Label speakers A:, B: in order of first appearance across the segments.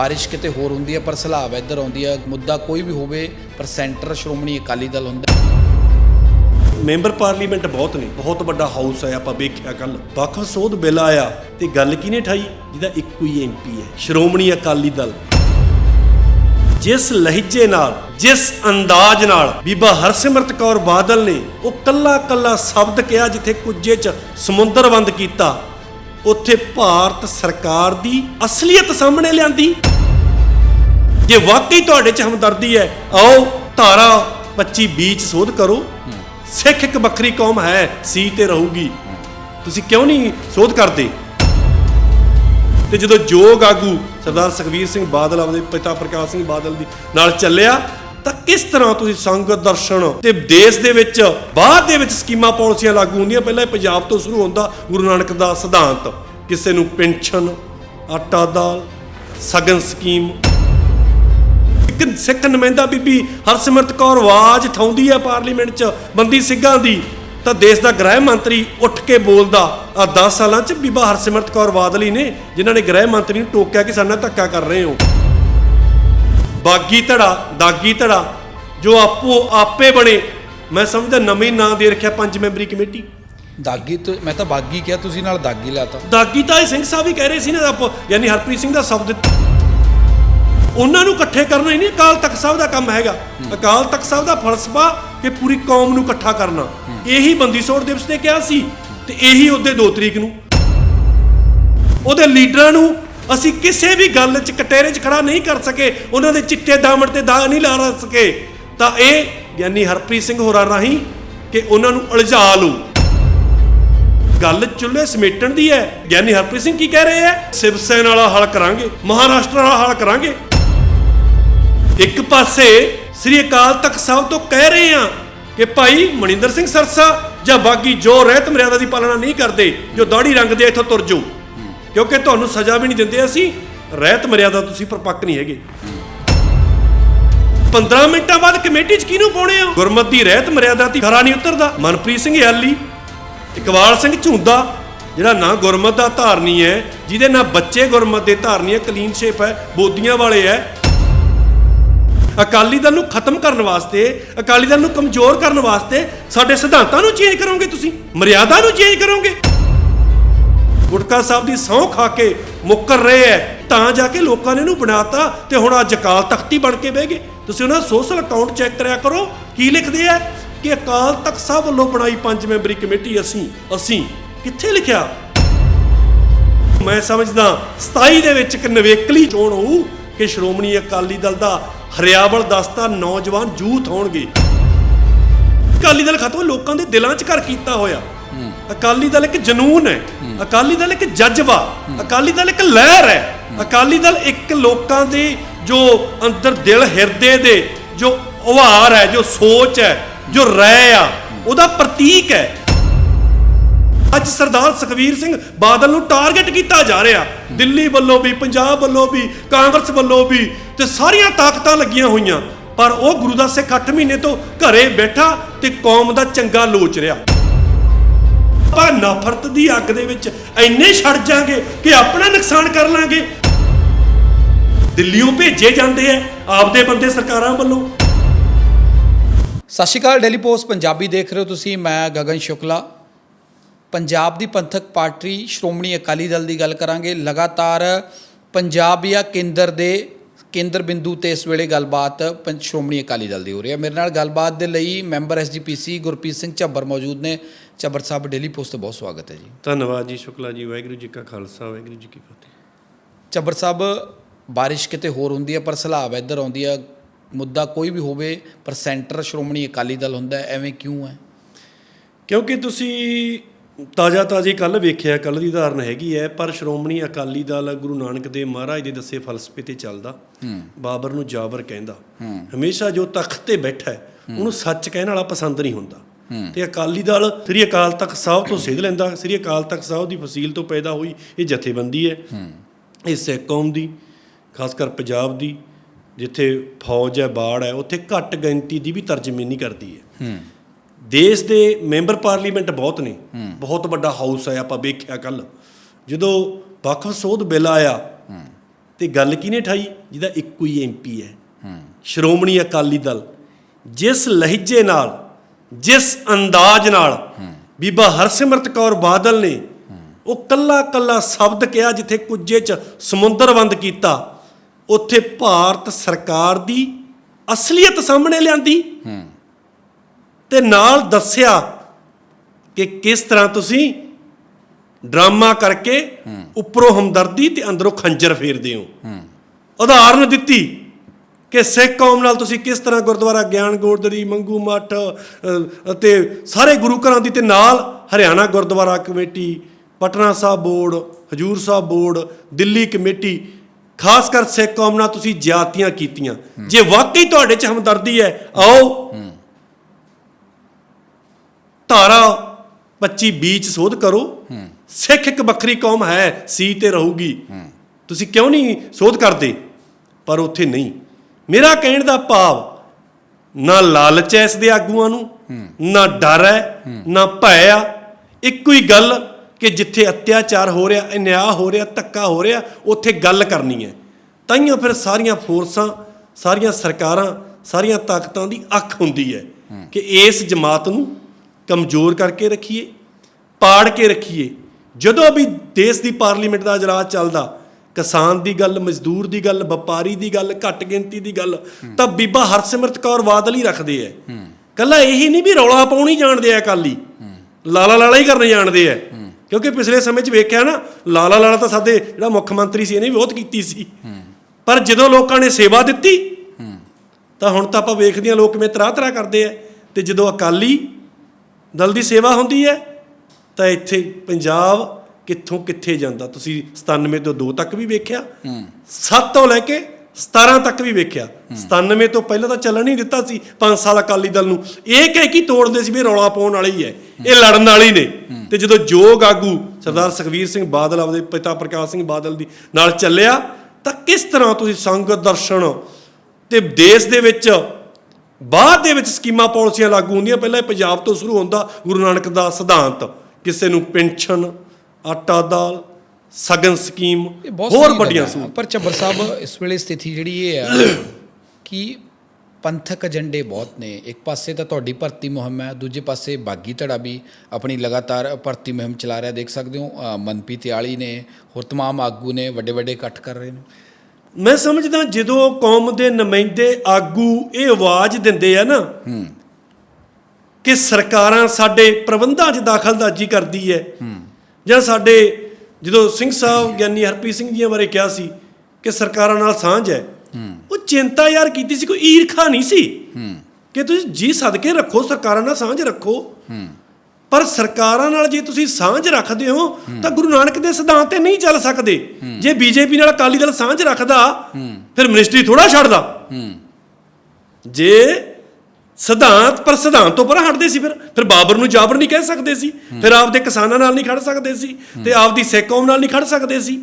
A: ਬਾਰਿਸ਼ ਕਿਤੇ ਹੋਰ ਹੁੰਦੀ ਹੈ, ਪਰ ਸਲਾਬ ਇੱਧਰ ਆਉਂਦੀ ਹੈ ਮੁੱਦਾ ਕੋਈ ਵੀ ਹੋਵੇ, ਪਰ ਸੈਂਟਰ ਸ਼੍ਰੋਮਣੀ ਅਕਾਲੀ ਦਲ ਹੁੰਦਾ
B: ਮੈਂਬਰ ਪਾਰਲੀਮੈਂਟ ਬਹੁਤ ਨੇ, ਬਹੁਤ ਵੱਡਾ ਹਾਊਸ ਹੈ ਆਪਾਂ ਵੇਖਿਆ ਕੱਲ ਵੱਖ ਸੋਧ ਬਿੱਲ ਆਇਆ ਤੇ ਗੱਲ ਕਿਹਨੇ ਠਾਈ? ਜਿਹਦਾ ਇੱਕੋ ਹੀ ਐਮਪੀ ਹੈ, ਸ਼੍ਰੋਮਣੀ ਅਕਾਲੀ ਦਲ। ਜਿਸ ਲਹਿਜੇ ਨਾਲ, ਜਿਸ ਅੰਦਾਜ਼ ਨਾਲ ਬੀਬਾ ਹਰਸਿਮਰਤ ਕੌਰ ਬਾਦਲ ਨੇ ਉਹ ਕੱਲਾ ਕੱਲਾ ਸ਼ਬਦ ਕਿਹਾ, ਜਿੱਥੇ ਕੁੱਜੇ 'ਚ ਸਮੁੰਦਰ ਬੰਦ ਕੀਤਾ। ਉੱਥੇ ਭਾਰਤ ਸਰਕਾਰ ਦੀ ਅਸਲੀਅਤ ਸਾਹਮਣੇ ਲਿਆਂਦੀ। ਜੇ ਵਾਕਈ ਤੁਹਾਡੇ 'ਚ ਹਮਦਰਦੀ ਹੈ, ਆਓ ਧਾਰਾ 25 ਵਿੱਚ ਸੋਧ ਕਰੋ। ਸਿੱਖ ਇੱਕ ਵੱਖਰੀ ਕੌਮ ਹੈ, ਸੀ ਤੇ ਰਹੂਗੀ। ਤੁਸੀਂ ਕਿਉਂ ਨਹੀਂ ਸੋਧ ਕਰਦੇ? ਤੇ ਜਦੋਂ ਜੋਗ ਆਗੂ ਸਰਦਾਰ ਸੁਖਬੀਰ ਸਿੰਘ ਬਾਦਲ ਆਪਦੇ ਪਿਤਾ ਪ੍ਰਕਾਸ਼ ਸਿੰਘ ਬਾਦਲ ਦੀ ਨਾਲ ਚੱਲਿਆ ਤਾਂ ਕਿਸ ਤਰ੍ਹਾਂ ਤੁਸੀਂ ਸੰਗਤ ਦਰਸ਼ਨ ਤੇ ਦੇਸ਼ ਦੇ ਵਿੱਚ, ਬਾਅਦ ਦੇ ਵਿੱਚ ਸਕੀਮਾਂ, ਪਾਲਿਸੀਆਂ ਲਾਗੂ ਹੁੰਦੀਆਂ? ਪਹਿਲਾਂ ਇਹ ਪੰਜਾਬ ਤੋਂ ਸ਼ੁਰੂ ਹੁੰਦਾ, ਗੁਰੂ ਨਾਨਕ ਦਾ ਸਿਧਾਂਤ। ਕਿਸੇ ਨੂੰ ਪੈਨਸ਼ਨ, ਆਟਾ ਦਾਲ, ਸਗਨ ਸਕੀਮ। ਇੱਕ ਸਿੱਖ ਨੁਮਾਇੰਦਾ ਬੀਬੀ ਹਰਸਿਮਰਤ ਕੌਰ ਆਵਾਜ਼ ਠਾਉਂਦੀ ਹੈ ਪਾਰਲੀਮੈਂਟ 'ਚ, ਬੰਦੀ ਸਿੰਘਾਂ ਦੀ। ਤਾਂ ਦੇਸ਼ ਦਾ ਗ੍ਰਹਿ ਮੰਤਰੀ ਉੱਠ ਕੇ ਬੋਲਦਾ ਆ 10 ਸਾਲਾਂ 'ਚ ਬੀਬਾ ਹਰਸਿਮਰਤ ਕੌਰ ਬਾਦਲ ਹੀ ਨੇ, ਜਿਨ੍ਹਾਂ ਨੇ ਗ੍ਰਹਿ ਮੰਤਰੀ ਨੂੰ ਟੋਕਿਆ ਕਿ ਸਾਡੇ ਧੱਕਾ ਕਰ ਰਹੇ ਹੋ। ਬਾਗੀ ਧੜਾ ਦਾਗੀ ਧੜਾ ਜੋ ਆਪੋ ਆਪੇ ਬਣੇ। ਮੈਂ ਸਮਝਦਾ ਨਵੇਂ ਨਾਂ ਦੇ ਰੱਖਿਆ ਪੰਜ ਮੈਂਬਰੀ ਕਮੇਟੀ।
A: ਦਾਗੀ ਤੋਂ ਮੈਂ ਤਾਂ ਬਾਗੀ ਕਿਹਾ ਤੁਸੀਂ ਨਾਲ ਦਾਗੀ ਲਾਤਾ।
B: ਦਾਗੀ ਤਾਂ ਇਹ ਸਿੰਘ ਸਾਹਿਬ ਵੀ ਕਹਿ ਰਹੇ ਸੀ ਨਾ ਆਪ ਯਾਨੀ ਹਰਪ੍ਰੀਤ ਸਿੰਘ ਦਾ ਸ਼ਬਦ ਉਹਨਾਂ ਨੂੰ ਇਕੱਠੇ ਕਰਨਾ ਹੀ ਨਹੀਂ ਅਕਾਲ ਤਖਤ ਸਾਹਿਬ ਦਾ ਕੰਮ ਹੈਗਾ। ਅਕਾਲ ਤਖਤ ਸਾਹਿਬ ਦਾ ਫਲਸਫਾ ਕਿ ਪੂਰੀ ਕੌਮ ਨੂੰ ਇਕੱਠਾ ਕਰਨਾ। ਇਹੀ ਬੰਦੀ ਛੋੜ ਦਿਵਸ ਤੇ ਕਿਹਾ ਸੀ ਤੇ ਇਹੀ ਉਹਦੇ 2 ਤਰੀਕ ਨੂੰ। ਉਹਦੇ ਲੀਡਰਾਂ ਨੂੰ ਅਸੀਂ ਕਿਸੇ ਵੀ ਗੱਲ 'ਚ ਕਟੇਰੇ 'ਚ ਖੜਾ ਨਹੀਂ ਕਰ ਸਕੇ, ਉਹਨਾਂ ਦੇ ਚਿੱਟੇ ਦਾਮਨ ਤੇ ਦਾਗ ਨਹੀਂ ਲਾ ਸਕੇ। ਤਾਂ ਇਹ ਗਿਆਨੀ ਹਰਪ੍ਰੀਤ ਸਿੰਘ ਹੋਰਾਂ ਰਾਹੀਂ ਕਿ ਉਹਨਾਂ ਨੂੰ ਉਲਝਾ ਲਓ ਗੱਲ ਚੁੱਲ੍ਹੇ ਸਮੇਟਣ ਦੀ ਹੈ। ਗਿਆਨੀ ਹਰਪ੍ਰੀਤ ਸਿੰਘ ਕੀ ਕਹਿ ਰਹੇ ਹੈ? ਸ਼ਿਵ ਸੈਨਾ ਵਾਲਾ ਹਲ ਕਰਾਂਗੇ, ਮਹਾਰਾਸ਼ਟਰ ਵਾਲਾ ਹਲ ਕਰਾਂਗੇ। ਇੱਕ ਪਾਸੇ ਸ੍ਰੀ ਅਕਾਲ ਤਖਤ ਸਾਹਿਬ ਤੋਂ ਕਹਿ ਰਹੇ ਆ ਕਿ ਭਾਈ ਮਨਿੰਦਰ ਸਿੰਘ ਸਰਸਾ ਜਾਂ ਬਾਗੀ ਜੋ ਰਹਿਤ ਮਰਿਆਦਾ ਦੀ ਪਾਲਣਾ ਨਹੀਂ ਕਰਦੇ, ਜੋ ਦਾੜੀ ਰੰਗਦੇ ਇੱਥੋਂ ਤੁਰ ਜਾਓ ਕਿਉਂਕਿ ਤੁਹਾਨੂੰ ਸਜ਼ਾ ਵੀ ਨਹੀਂ ਦਿੰਦੇ ਅਸੀਂ। ਰਹਿਤ ਮਰਿਆਦਾ ਤੁਸੀਂ ਪਰਪੱਕ ਨਹੀਂ ਹੈਗੇ। 15 ਮਿੰਟਾਂ ਬਾਅਦ ਕਮੇਟੀ 'ਚ ਕਿਹਨੂੰ ਪਾਉਣੇ ਆ? ਗੁਰਮਤ ਦੀ ਰਹਿਤ ਮਰਿਆਦਾ ਤੇ ਖਰਾ ਨਹੀਂ ਉਤਰਦਾ। ਮਨਪ੍ਰੀਤ ਸਿੰਘ ਯਾਲੀ ਇਕਬਾਲ ਸਿੰਘ ਝੁੰਦਾ, ਜਿਹੜਾ ਨਾ ਗੁਰਮਤ ਦਾ ਧਾਰਨੀ ਹੈ, ਜਿਹਦੇ ਨਾਲ ਬੱਚੇ ਗੁਰਮਤ ਦੇ ਧਾਰਨੀ ਹੈ ਕਲੀਨ ਸ਼ੇਪ ਹੈ, ਬੋਦੀਆਂ ਵਾਲੇ ਹੈ। ਅਕਾਲੀ ਦਲ ਨੂੰ ਖਤਮ ਕਰਨ ਵਾਸਤੇ, ਅਕਾਲੀ ਦਲ ਨੂੰ ਕਮਜ਼ੋਰ ਕਰਨ ਵਾਸਤੇ ਸਾਡੇ ਸਿਧਾਂਤਾਂ ਨੂੰ ਚੇਂਜ ਕਰੋਗੇ ਤੁਸੀਂ, ਮਰਿਆਦਾ ਨੂੰ ਚੇਂਜ ਕਰੋਗੇ। ਗੁਟਕਾ ਸਾਹਿਬ ਦੀ ਸਹੁੰ ਖਾ ਕੇ ਮੁੱਕਰ ਰਹੇ ਐ। ਤਾਂ ਜਾ ਕੇ ਲੋਕਾਂ ਨੇ ਇਹਨੂੰ ਬਣਾਤਾ ਤੇ ਹੁਣ ਅੱਜ ਅਕਾਲ ਤਖਤੀ ਬਣ ਕੇ ਬਹਿ ਗਏ। ਤੁਸੀਂ ਉਹਨਾਂ ਸੋਸ਼ਲ ਅਕਾਊਂਟ ਚੈੱਕ ਕਰਿਆ ਕਰੋ, ਕੀ ਲਿਖਦੇ ਐ? ਕਿ ਅਕਾਲ ਤਖਤ ਸਾਹਿਬ ਵੱਲੋਂ ਬਣਾਈ ਪੰਜ ਮੈਂਬਰੀ ਕਮੇਟੀ ਅਸੀਂ ਅਸੀਂ, ਕਿੱਥੇ ਲਿਖਿਆ? ਮੈਂ ਸਮਝਦਾ 27 ਦੇ ਵਿੱਚ ਇੱਕ ਨਵੇਕਲੀ ਚੋਣ ਹੋਊ ਕਿ ਸ਼੍ਰੋਮਣੀ ਅਕਾਲੀ ਦਲ ਦਾ ਹਰਿਆਵਲ ਦਸਤਾ ਨੌਜਵਾਨ ਯੂਥ ਹੋਣਗੇ। ਅਕਾਲੀ ਦਲ ਖਤਮ, ਲੋਕਾਂ ਦੇ ਦਿਲਾਂ 'ਚ ਘਰ ਕੀਤਾ ਹੋਇਆ। ਅਕਾਲੀ ਦਲ ਇੱਕ ਜਨੂਨ ਹੈ। ਅਕਾਲੀ ਦਲ ਇੱਕ ਜਜ਼ਬਾ। ਅਕਾਲੀ ਦਲ ਇੱਕ ਲਹਿਰ ਹੈ। ਅਕਾਲੀ ਦਲ ਇੱਕ ਲੋਕਾਂ ਦੀ ਜੋ ਅੰਦਰ ਦਿਲ ਹਿਰਦੇ ਦੇ, ਜੋ ਉਭਾਰ ਹੈ, ਜੋ ਸੋਚ ਹੈ, ਜੋ ਰਹਿ ਆ, ਉਹਦਾ ਪ੍ਰਤੀਕ ਹੈ। ਅੱਜ ਸਰਦਾਰ ਸੁਖਵੀਰ ਸਿੰਘ ਬਾਦਲ ਨੂੰ ਟਾਰਗੇਟ ਕੀਤਾ ਜਾ ਰਿਹਾ। ਦਿੱਲੀ ਵੱਲੋਂ ਵੀ, ਪੰਜਾਬ ਵੱਲੋਂ ਵੀ, ਕਾਂਗਰਸ ਵੱਲੋਂ ਵੀ ਤੇ ਸਾਰੀਆਂ ਤਾਕਤਾਂ ਲੱਗੀਆਂ ਹੋਈਆਂ। ਪਰ ਉਹ ਗੁਰੂ ਦਾ ਸਿੱਖ 8 ਮਹੀਨੇ ਤੋਂ ਘਰੇ ਬੈਠਾ ਤੇ ਕੌਮ ਦਾ ਚੰਗਾ ਲੋਚ ਰਿਹਾ। ਆਪਾਂ ਨਫ਼ਰਤ ਦੀ ਅੱਗ ਦੇ ਵਿੱਚ ਇੰਨੇ ਛੜ ਜਾਾਂਗੇ ਕਿ ਆਪਣਾ ਨੁਕਸਾਨ ਕਰ ਲਾਂਗੇ। ਦਿੱਲੀੋਂ ਭੇਜੇ ਜਾਂਦੇ ਐ ਆਪਦੇ ਬੰਦੇ ਸਰਕਾਰਾਂ ਵੱਲੋਂ।
A: ਸਤਿ ਸ਼੍ਰੀ ਅਕਾਲ ਡੇਲੀ ਪੋਸਟ ਪੰਜਾਬੀ ਦੇਖ ਰਹੇ ਹੋ ਤੁਸੀਂ, ਮੈਂ ਗਗਨ ਸ਼ੁਕਲਾ। ਪੰਜਾਬ ਦੀ ਪੰਥਕ ਪਾਰਟੀ ਸ਼੍ਰੋਮਣੀ ਅਕਾਲੀ ਦਲ ਦੀ ਗੱਲ ਕਰਾਂਗੇ। ਲਗਾਤਾਰ ਪੰਜਾਬ ਜਾਂ ਕੇਂਦਰ ਦੇ ਕੇਂਦਰ ਬਿੰਦੂ ਤੇ ਇਸ ਵੇਲੇ ਗੱਲਬਾਤ ਪੰਜ ਸ਼੍ਰੋਮਣੀ ਅਕਾਲੀ ਦਲ ਦੀ ਹੋ ਰਹੀ ਹੈ। ਮੇਰੇ ਨਾਲ ਗੱਲਬਾਤ ਦੇ ਲਈ ਮੈਂਬਰ ਐਸਜੀਪੀਸੀ ਗੁਰਪ੍ਰੀਤ ਸਿੰਘ ਝੱਬਰ ਮੌਜੂਦ ਨੇ। ਝੱਬਰ ਸਾਹਿਬ ਡੇਲੀ ਪੋਸਟ ਤੇ ਬਹੁਤ ਸਵਾਗਤ ਹੈ ਜੀ।
B: ਧੰਨਵਾਦ ਜੀ ਸ਼ੁਕਲਾ ਜੀ ਵਾਹਿਗੁਰੂ ਜੀ ਕਾ ਖਾਲਸਾ ਵਾਹਿਗੁਰੂ ਜੀ ਕੀ ਫਤਿਹ।
A: ਝੱਬਰ ਸਾਹਿਬ ਬਾਰਿਸ਼ ਕਿਤੇ ਹੋਰ ਹੁੰਦੀ ਹੈ ਪਰ ਸਲਾਬ ਇੱਧਰ ਆਉਂਦੀ ਹੈ। ਮੁੱਦਾ ਕੋਈ ਵੀ ਹੋਵੇ ਪਰ ਸੈਂਟਰ ਸ਼੍ਰੋਮਣੀ ਅਕਾਲੀ ਦਲ ਹੁੰਦਾ ਐਵੇਂ ਕਿਉਂ ਹੈ?
B: ਕਿਉਂਕਿ ਤੁਸੀਂ ਤਾਜ਼ਾ ਤਾਜ਼ੀ ਕੱਲ ਵੇਖਿਆ ਕੱਲ ਦੀ ਉਦਾਹਰਨ ਹੈਗੀ ਹੈ ਪਰ ਸ਼੍ਰੋਮਣੀ ਅਕਾਲੀ ਦਲ ਗੁਰੂ ਨਾਨਕ ਦੇਵ ਮਹਾਰਾਜ ਦੇ ਦੱਸੇ ਫਲਸਫੇ ਤੇ ਚੱਲਦਾ। ਬਾਬਰ ਨੂੰ ਜਾਬਰ ਕਹਿੰਦਾ। ਹਮੇਸ਼ਾ ਜੋ ਤਖਤ ਤੇ ਬੈਠਾ ਹੈ। ਉਹਨੂੰ ਸੱਚ ਕਹਿਣ ਵਾਲਾ ਪਸੰਦ ਨਹੀਂ ਹੁੰਦਾ। ਤੇ ਅਕਾਲੀ ਦਲ ਸ੍ਰੀ ਅਕਾਲ ਤਖਤ ਸਾਹਿਬ ਤੋਂ ਸਿੱਧ ਲੈਂਦਾ। ਸ੍ਰੀ ਅਕਾਲ ਤਖਤ ਸਾਹਿਬ ਦੀ ਫਸੀਲ ਤੋਂ ਪੈਦਾ ਹੋਈ ਇਹ ਜਥੇਬੰਦੀ ਹੈ। ਇਹ ਸਿੱਖ ਕੌਮ ਦੀ ਖਾਸ ਕਰ ਪੰਜਾਬ ਦੀ ਜਿੱਥੇ ਫੌਜ ਹੈ ਬਾੜ ਹੈ ਉੱਥੇ ਘੱਟ ਗਿਣਤੀ ਦੀ ਵੀ ਤਰਜਮੀਨੀ ਕਰਦੀ ਹੈ। ਦੇਸ਼ ਦੇ ਮੈਂਬਰ ਪਾਰਲੀਮੈਂਟ ਬਹੁਤ ਨੇ। ਬਹੁਤ ਵੱਡਾ ਹਾਊਸ ਹੈ ਆਪਾਂ ਵੇਖਿਆ ਕੱਲ। ਜਦੋਂ ਵੱਖ ਸੋਧ ਬਿੱਲ ਆਇਆ ਤੇ ਗੱਲ ਕਿਹਨੇ ਠਾਈ? ਜਿਹਦਾ ਇੱਕੋ ਹੀ ਐਮਪੀ ਹੈ। ਸ਼੍ਰੋਮਣੀ ਅਕਾਲੀ ਦਲ। ਜਿਸ ਲਹਿਜੇ ਨਾਲ ਜਿਸ ਅੰਦਾਜ਼ ਨਾਲ ਬੀਬਾ ਹਰਸਿਮਰਤ ਕੌਰ ਬਾਦਲ ਨੇ ਉਹ ਕੱਲਾ ਕੱਲਾ ਸ਼ਬਦ ਕਿਹਾ ਜਿੱਥੇ ਕੁੱਜੇ 'ਚ ਸਮੁੰਦਰਵੰਦ ਕੀਤਾ ਉੱਥੇ ਭਾਰਤ ਸਰਕਾਰ ਦੀ ਅਸਲੀਅਤ ਸਾਹਮਣੇ ਲਿਆਂਦੀ ਤੇ ਨਾਲ ਦੱਸਿਆ ਕਿ ਕਿਸ ਤਰ੍ਹਾਂ ਤੁਸੀਂ ਡਰਾਮਾ ਕਰਕੇ ਉੱਪਰੋਂ ਹਮਦਰਦੀ ਤੇ ਅੰਦਰੋਂ ਖੰਜਰ ਫੇਰਦੇ ਹੋ। ਉਦਾਹਰਨ ਦਿੱਤੀ। ਕਿ ਸਿੱਖ ਕੌਮ ਨਾਲ ਤੁਸੀਂ ਕਿਸ ਤਰ੍ਹਾਂ ਗੁਰਦੁਆਰਾ ਗਿਆਨ ਗੋਦੜੀ ਮੰਗੂ ਮੱਠ ਅਤੇ ਸਾਰੇ ਗੁਰੂ ਘਰਾਂ ਦੀ ਤੇ ਨਾਲ Haryana Gurdwara committee Patna Sahib board Hazur Sahib board Delhi committee ਖਾਸ ਕਰ ਸਿੱਖ ਕੌਮ ਨਾਲ ਤੁਸੀਂ ਜ਼ਿਆਦਤੀਆਂ ਕੀਤੀਆਂ। ਜੇ ਵਾਕਈ ਤੁਹਾਡੇ 'ਚ ਹਮਦਰਦੀ ਹੈ ਆਓ। ਧਾਰਾ 25 ਬੀਚ ਸੋਧ ਕਰੋ। ਸਿੱਖ ਇੱਕ ਵੱਖਰੀ ਕੌਮ ਹੈ ਸੀ ਤੇ ਰਹੂਗੀ। ਤੁਸੀਂ ਕਿਉਂ ਨਹੀਂ ਸੋਧ ਕਰਦੇ? ਪਰ ਉੱਥੇ ਨਹੀਂ। ਮੇਰਾ ਕਹਿਣ ਦਾ ਭਾਵ ਨਾ ਲਾਲਚ ਹੈ ਇਸ ਦੇ ਆਗੂਆਂ ਨੂੰ ਨਾ ਡਰ ਹੈ। ਨਾ ਭੈ ਆ। ਇੱਕੋ ਹੀ ਗੱਲ ਕਿ ਜਿੱਥੇ ਅਤਿਆਚਾਰ ਹੋ ਰਿਹਾ ਅਨਿਆਂ ਹੋ ਰਿਹਾ ਧੱਕਾ ਹੋ ਰਿਹਾ ਉੱਥੇ ਗੱਲ ਕਰਨੀ ਹੈ ਤਾਈਆਂ ਫਿਰ ਸਾਰੀਆਂ ਫੋਰਸਾਂ ਸਾਰੀਆਂ ਸਰਕਾਰਾਂ ਸਾਰੀਆਂ ਤਾਕਤਾਂ ਦੀ ਅੱਖ ਹੁੰਦੀ ਹੈ। ਕਿ ਇਸ ਜਮਾਤ ਨੂੰ ਕਮਜ਼ੋਰ ਕਰਕੇ ਰੱਖੀਏ ਪਾੜ ਕੇ ਰੱਖੀਏ। ਜਦੋਂ ਵੀ ਦੇਸ਼ ਦੀ ਪਾਰਲੀਮੈਂਟ ਦਾ ਇਜਲਾਸ ਚੱਲਦਾ ਕਿਸਾਨ ਦੀ ਗੱਲ ਮਜ਼ਦੂਰ ਦੀ ਗੱਲ ਵਪਾਰੀ ਦੀ ਗੱਲ ਘੱਟ ਗਿਣਤੀ ਦੀ ਗੱਲ ਤਾਂ ਬੀਬਾ ਹਰਸਿਮਰਤ ਕੌਰ ਬਾਦਲ ਹੀ ਰੱਖਦੇ ਐ। ਕੱਲਾ ਇਹੀ ਨਹੀਂ ਵੀ ਰੌਲਾ ਪਾਉਣੀ ਜਾਣਦੇ ਆ ਅਕਾਲੀ। ਲਾਲਾ ਲਾਲਾ ਹੀ ਕਰਨੇ ਜਾਣਦੇ ਐ। ਕਿਉਂਕਿ ਪਿਛਲੇ ਸਮੇਂ 'ਚ ਵੇਖਿਆ ਨਾ ਲਾਲਾ ਲਾਲਾ ਤਾਂ ਸਾਡੇ ਜਿਹੜਾ ਮੁੱਖ ਮੰਤਰੀ ਸੀ ਇਹਨੇ ਵੀ ਬਹੁਤ ਕੀਤੀ ਸੀ। ਪਰ ਜਦੋਂ ਲੋਕਾਂ ਨੇ ਸੇਵਾ ਦਿੱਤੀ ਤਾਂ ਹੁਣ ਤਾਂ ਆਪਾਂ ਵੇਖਦੇ ਹਾਂ ਲੋਕ ਕਿਵੇਂ ਤਰਾਹ ਤਰਾਹ ਕਰਦੇ ਆ ਤੇ ਜਦੋਂ ਅਕਾਲੀ ਦਲ ਦੀ ਸੇਵਾ ਹੁੰਦੀ ਹੈ ਤਾਂ ਇੱਥੇ ਪੰਜਾਬ ਕਿੱਥੋਂ ਕਿੱਥੇ ਜਾਂਦਾ? ਤੁਸੀਂ 97 ਤੋਂ 2 ਤੱਕ ਵੀ ਵੇਖਿਆ? 7 ਤੋਂ ਲੈ ਕੇ 17 ਤੱਕ ਵੀ ਵੇਖਿਆ। 97 ਤੋਂ ਪਹਿਲਾਂ ਤਾਂ ਚੱਲਣ ਨਹੀਂ ਦਿੱਤਾ ਸੀ 5 ਸਾਲ ਅਕਾਲੀ ਦਲ ਨੂੰ। ਇਹ ਕਹਿ ਕੀ ਤੋੜਦੇ ਸੀ ਵੀ ਰੌਲਾ ਪਾਉਣ ਵਾਲੇ ਹੀ? ਹੈ। ਇਹ ਲੜਨ ਵਾਲੇ ਹੀ। ਨੇ ਤੇ ਜਦੋਂ ਜੋਗ ਆਗੂ ਸਰਦਾਰ ਸੁਖਵੀਰ ਸਿੰਘ ਬਾਦਲ ਆਪਦੇ ਪਿਤਾ ਪ੍ਰਕਾਸ਼ ਸਿੰਘ ਬਾਦਲ ਦੀ ਨਾਲ ਚੱਲਿਆ ਤਾਂ ਕਿਸ ਤਰ੍ਹਾਂ ਤੁਸੀਂ ਸੰਗਤ ਦਰਸ਼ਨ ਤੇ ਦੇਸ਼ ਦੇ ਵਿੱਚ ਬਾਅਦ ਦੇ ਵਿੱਚ ਸਕੀਮਾਂ ਪਾਲਿਸੀਆਂ ਲਾਗੂ ਹੁੰਦੀਆਂ? ਪਹਿਲਾਂ ਇਹ ਪੰਜਾਬ ਤੋਂ ਸ਼ੁਰੂ ਹੁੰਦਾ ਗੁਰੂ ਨਾਨਕ ਦਾ ਸਿਧਾਂਤ ਕਿਸੇ ਨੂੰ ਪੈਨਸ਼ਨ ਆਟਾ ਦਾਲ ਸਗਨ ਸਕੀਮ ਹੋਰ ਵੱਡੀਆਂ। ਸਹੂਲਤਾਂ।
A: ਪਰ ਚੱਬਰ ਸਾਹਿਬ ਇਸ ਵੇਲੇ ਸਥਿਤੀ ਜਿਹੜੀ ਇਹ ਹੈ ਕਿ ਪੰਥਕ ਏਜੰਡੇ ਬਹੁਤ ਨੇ। ਇੱਕ ਪਾਸੇ ਤਾਂ ਤੁਹਾਡੀ ਭਰਤੀ ਮੁਹਿੰਮ ਹੈ ਦੂਜੇ ਪਾਸੇ ਬਾਗੀ ਧੜਾ ਵੀ ਆਪਣੀ ਲਗਾਤਾਰ ਭਰਤੀ ਮੁਹਿੰਮ ਚਲਾ ਰਿਹਾ। ਦੇਖ ਸਕਦੇ ਹੋ ਮਨਪ੍ਰੀਤ ਤਿਆਲੀ ਨੇ ਹੋਰ ਤਮਾਮ ਆਗੂ ਨੇ ਵੱਡੇ ਵੱਡੇ ਇਕੱਠ ਕਰ ਰਹੇ ਨੇ।
B: ਮੈਂ ਸਮਝਦਾ ਜਦੋਂ ਕੌਮ ਦੇ ਨੁਮਾਇੰਦੇ ਆਗੂ ਇਹ ਆਵਾਜ਼ ਦਿੰਦੇ ਆ ਨਾ ਕਿ ਸਰਕਾਰਾਂ ਸਾਡੇ ਪ੍ਰਬੰਧਾਂ 'ਚ ਦਖਲਅੰਦਾਜ਼ੀ ਕਰਦੀ ਹੈ। ਜਾਂ ਸਾਡੇ ਜਦੋਂ ਸਿੰਘ ਸਾਹਿਬ ਗਿਆਨੀ ਹਰਪ੍ਰੀਤ ਸਿੰਘ ਜੀਆਂ ਬਾਰੇ ਕਿਹਾ ਸੀ ਕਿ ਸਰਕਾਰਾਂ ਨਾਲ ਸਾਂਝ ਹੈ ਉਹ ਚਿੰਤਾ ਯਾਰ ਕੀਤੀ ਸੀ ਕੋਈ ਈਰਖਾ ਨਹੀਂ ਸੀ ਕਿ ਤੁਸੀਂ ਜੀ ਸਦਕੇ ਰੱਖੋ ਸਰਕਾਰਾਂ ਨਾਲ ਸਾਂਝ ਰੱਖੋ। ਪਰ ਸਰਕਾਰਾਂ ਨਾਲ ਜੇ ਤੁਸੀਂ ਸਾਂਝ ਰੱਖਦੇ ਹੋ ਤਾਂ ਗੁਰੂ ਨਾਨਕ ਦੇ ਸਿਧਾਂਤ ਤੇ ਨਹੀਂ ਚੱਲ ਸਕਦੇ। ਜੇ ਬੀਜੇਪੀ ਨਾਲ ਅਕਾਲੀ ਦਲ ਸਾਂਝ ਰੱਖਦਾ ਫਿਰ ਮਿਨਿਸਟਰੀ ਥੋੜਾ ਛੱਡਦਾ। ਜੇ ਸਿਧਾਂਤ ਪਰ ਸਿਧਾਂਤ ਤੋਂ ਪਰਾਂ ਹਟਦੇ ਸੀ ਫਿਰ। ਫਿਰ ਬਾਬਰ ਨੂੰ ਜਾਬਰ ਨਹੀਂ ਕਹਿ ਸਕਦੇ ਸੀ। ਫਿਰ ਆਪਦੇ ਕਿਸਾਨਾਂ ਨਾਲ ਨਹੀਂ ਖੜ ਸਕਦੇ ਸੀ। ਤੇ ਆਪਦੀ ਸਿੱਖ ਕੌਮ ਨਾਲ ਨਹੀਂ ਖੜ ਸਕਦੇ ਸੀ।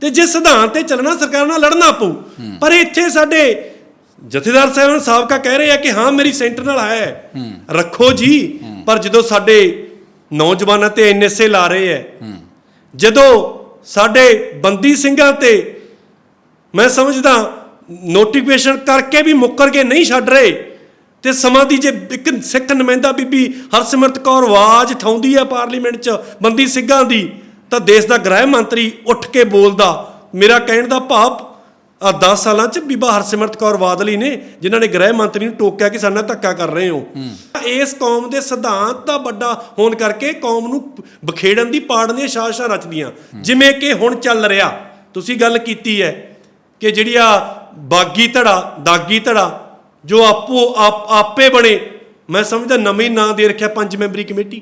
B: ਤੇ ਜੇ ਸਿਧਾਂਤ ਤੇ ਚੱਲਣਾ ਸਰਕਾਰ ਨਾਲ ਲੜਨਾ ਪਊ ਪਰ ਇੱਥੇ ਸਾਡੇ ਜਥੇਦਾਰ ਸਾਹਿਬਾਨ ਸਾਬਕਾ ਕਹਿ ਰਹੇ ਆ ਕਿ ਹਾਂ ਮੇਰੀ ਸੈਂਟਰ ਨਾਲ ਹੈ। ਰੱਖੋ ਜੀ। ਪਰ ਜਦੋਂ ਸਾਡੇ ਨੌਜਵਾਨਾਂ ਤੇ ਐਨਐਸਏ ਲਾ ਰਹੇ ਐ ਜਦੋਂ ਸਾਡੇ ਬੰਦੀ ਸਿੰਘਾਂ ਤੇ ਮੈਂ ਸਮਝਦਾ ਨੋਟੀਫਿਕੇਸ਼ਨ ਕਰਕੇ ਵੀ ਮੁੱਕਰ ਕੇ ਨਹੀਂ ਛੱਡ ਰਹੇ ਤੇ ਸਮਾਂ ਦੀ ਜੇ ਇੱਕ ਸਿੱਖ ਨੁਮਾਇੰਦਾ ਬੀਬੀ ਹਰਸਿਮਰਤ ਕੌਰ ਆਵਾਜ਼ ਠਾਉਂਦੀ ਹੈ ਪਾਰਲੀਮੈਂਟ 'ਚ ਬੰਦੀ ਸਿੰਘਾਂ ਦੀ ਤਾਂ ਦੇਸ਼ ਦਾ ਗ੍ਰਹਿ ਮੰਤਰੀ ਉੱਠ ਕੇ ਬੋਲਦਾ ਮੇਰਾ ਕਹਿਣ ਦਾ ਭਾਵ ਆ 10 ਸਾਲਾਂ 'ਚ ਬੀਬਾ ਹਰਸਿਮਰਤ ਕੌਰ ਬਾਦਲ ਨੇ ਜਿਨ੍ਹਾਂ ਨੇ ਗ੍ਰਹਿ ਮੰਤਰੀ ਨੂੰ ਟੋਕਿਆ ਕਿ ਸਾਡੇ ਨਾਲ ਧੱਕਾ ਕਰ ਰਹੇ ਹੋ। ਇਸ ਕੌਮ ਦੇ ਸਿਧਾਂਤ ਦਾ ਵੱਡਾ ਹੋਣ ਕਰਕੇ ਕੌਮ ਨੂੰ ਬਖੇੜਨ ਦੀ ਪਾੜਨ ਦੀਆਂ ਸਾਜ਼ਿਸ਼ਾਂ ਰਚਦੀਆਂ। ਜਿਵੇਂ ਕਿ ਹੁਣ ਚੱਲ ਰਿਹਾ। ਤੁਸੀਂ ਗੱਲ ਕੀਤੀ ਹੈ ਕਿ ਜਿਹੜੀ ਆ ਬਾਗੀ ਧੜਾ ਦਾਗੀ ਧੜਾ ਜੋ ਆਪੋ ਆਪ ਆਪੇ ਬਣੇ। ਮੈਂ ਸਮਝਦਾ ਨਵੇਂ ਨਾਂ ਦੇ ਰੱਖਿਆ ਪੰਜ ਮੈਂਬਰੀ ਕਮੇਟੀ।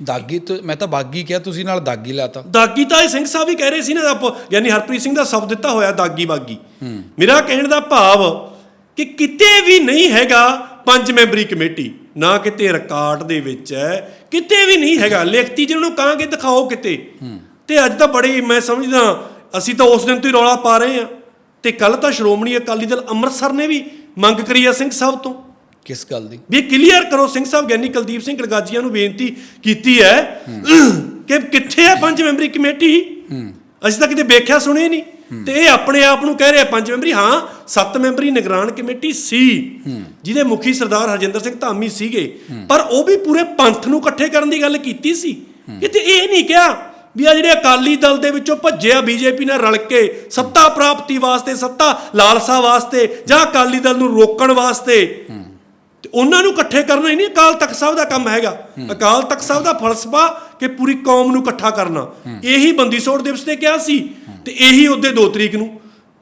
A: ਦਾਗੀ ਤੋਂ ਮੈਂ ਤਾਂ ਬਾਗੀ ਕਿਹਾ ਤੁਸੀਂ ਨਾਲ ਦਾਗੀ ਲਾਤਾ।
B: ਦਾਗੀ ਤਾਂ ਇਹ ਸਿੰਘ ਸਾਹਿਬ ਵੀ ਕਹਿ ਰਹੇ ਸੀ ਨਾ ਆਪ ਯਾਨੀ ਹਰਪ੍ਰੀਤ ਸਿੰਘ ਦਾ ਸ਼ਬਦ ਦਿੱਤਾ ਹੋਇਆ ਦਾਗੀ ਬਾਗੀ। ਮੇਰਾ ਕਹਿਣ ਦਾ ਭਾਵ ਕਿ ਕਿਤੇ ਵੀ ਨਹੀਂ ਹੈਗਾ ਪੰਜ ਮੈਂਬਰੀ ਕਮੇਟੀ ਨਾ ਕਿਤੇ ਰਿਕਾਰਡ ਦੇ ਵਿੱਚ ਹੈ ਕਿਤੇ ਵੀ ਨਹੀਂ ਹੈਗਾ। ਲਿਖਤੀ ਜਿਹਨੂੰ ਨੂੰ ਕਹਾਂਗੇ ਦਿਖਾਓ ਕਿਤੇ। ਤੇ ਅੱਜ ਤਾਂ ਬੜੀ ਮੈਂ ਸਮਝਦਾ ਅਸੀਂ ਤਾਂ ਉਸ ਦਿਨ ਤੋਂ ਹੀ ਰੌਲਾ ਪਾ ਰਹੇ ਆ ਤੇ ਕੱਲ ਤਾਂ ਸ਼੍ਰੋਮਣੀ ਅਕਾਲੀ ਦਲ ਅੰਮ੍ਰਿਤਸਰ ਨੇ ਵੀ ਮੰਗ ਕਰੀ ਆ ਸਿੰਘ ਸਾਹਿਬ ਤੋਂ।
A: ਕਿਸ ਗੱਲ ਦੀ?
B: ਵੀ ਕਲੀਅਰ ਕਰੋ ਸਿੰਘ ਸਾਹਿਬ ਗਿਆਨੀ ਕੁਲਦੀਪ ਸਿੰਘ ਗੜਗਾਜੀਆਂ ਨੂੰ ਬੇਨਤੀ ਕੀਤੀ ਹੈ ਕਿ ਕਿੱਥੇ ਹੈ ਪੰਜ ਮੈਂਬਰੀ ਕਮੇਟੀ? ਅਸੀਂ ਤਾਂ ਕਿਤੇ ਵੇਖਿਆ ਸੁਣਿਆ ਨਹੀਂ। ਤੇ ਇਹ ਆਪਣੇ ਆਪ ਨੂੰ ਕਹਿ ਰਿਹਾ ਪੰਜ ਮੈਂਬਰੀ ਹਾਂ ਸੱਤ ਮੈਂਬਰੀ ਨਿਗਰਾਨ ਕਮੇਟੀ ਸੀ ਜਿਹਦੇ ਮੁਖੀ ਸਰਦਾਰ ਹਰਜਿੰਦਰ ਸਿੰਘ ਧਾਮੀ ਸੀਗੇ। ਪਰ ਉਹ ਵੀ ਪੂਰੇ ਪੰਥ ਨੂੰ ਇਕੱਠੇ ਕਰਨ ਦੀ ਗੱਲ ਕੀਤੀ ਸੀ। ਕਿਤੇ ਇਹ ਨਹੀਂ ਕਿਹਾ ਵੀ ਆ ਜਿਹੜੇ ਅਕਾਲੀ ਦਲ ਦੇ ਵਿੱਚੋਂ ਭੱਜਿਆ ਬੀਜੇਪੀ ਨਾਲ ਰਲ ਕੇ ਸੱਤਾ ਪ੍ਰਾਪਤੀ ਵਾਸਤੇ, ਸੱਤਾ ਲਾਲਸਾ ਵਾਸਤੇ ਜਾਂ ਅਕਾਲੀ ਦਲ ਨੂੰ ਰੋਕਣ ਵਾਸਤੇ, ਤੇ ਉਹਨਾਂ ਨੂੰ ਇਕੱਠੇ ਕਰਨਾ ਹੀ ਨਹੀਂ, ਅਕਾਲ ਤਖਤ ਸਾਹਿਬ ਦਾ ਕੰਮ ਹੈਗਾ। ਅਕਾਲ ਤਖਤ ਸਾਹਿਬ ਦਾ ਫਲਸਫਾ ਕਿ ਪੂਰੀ ਕੌਮ ਨੂੰ ਇਕੱਠਾ ਕਰਨਾ। ਇਹੀ ਬੰਦੀ ਸੋੜ ਦਿਵਸ ਤੇ ਕਿਹਾ ਸੀ ਤੇ ਇਹੀ ਉਹਦੇ 2 ਤਰੀਕ ਨੂੰ।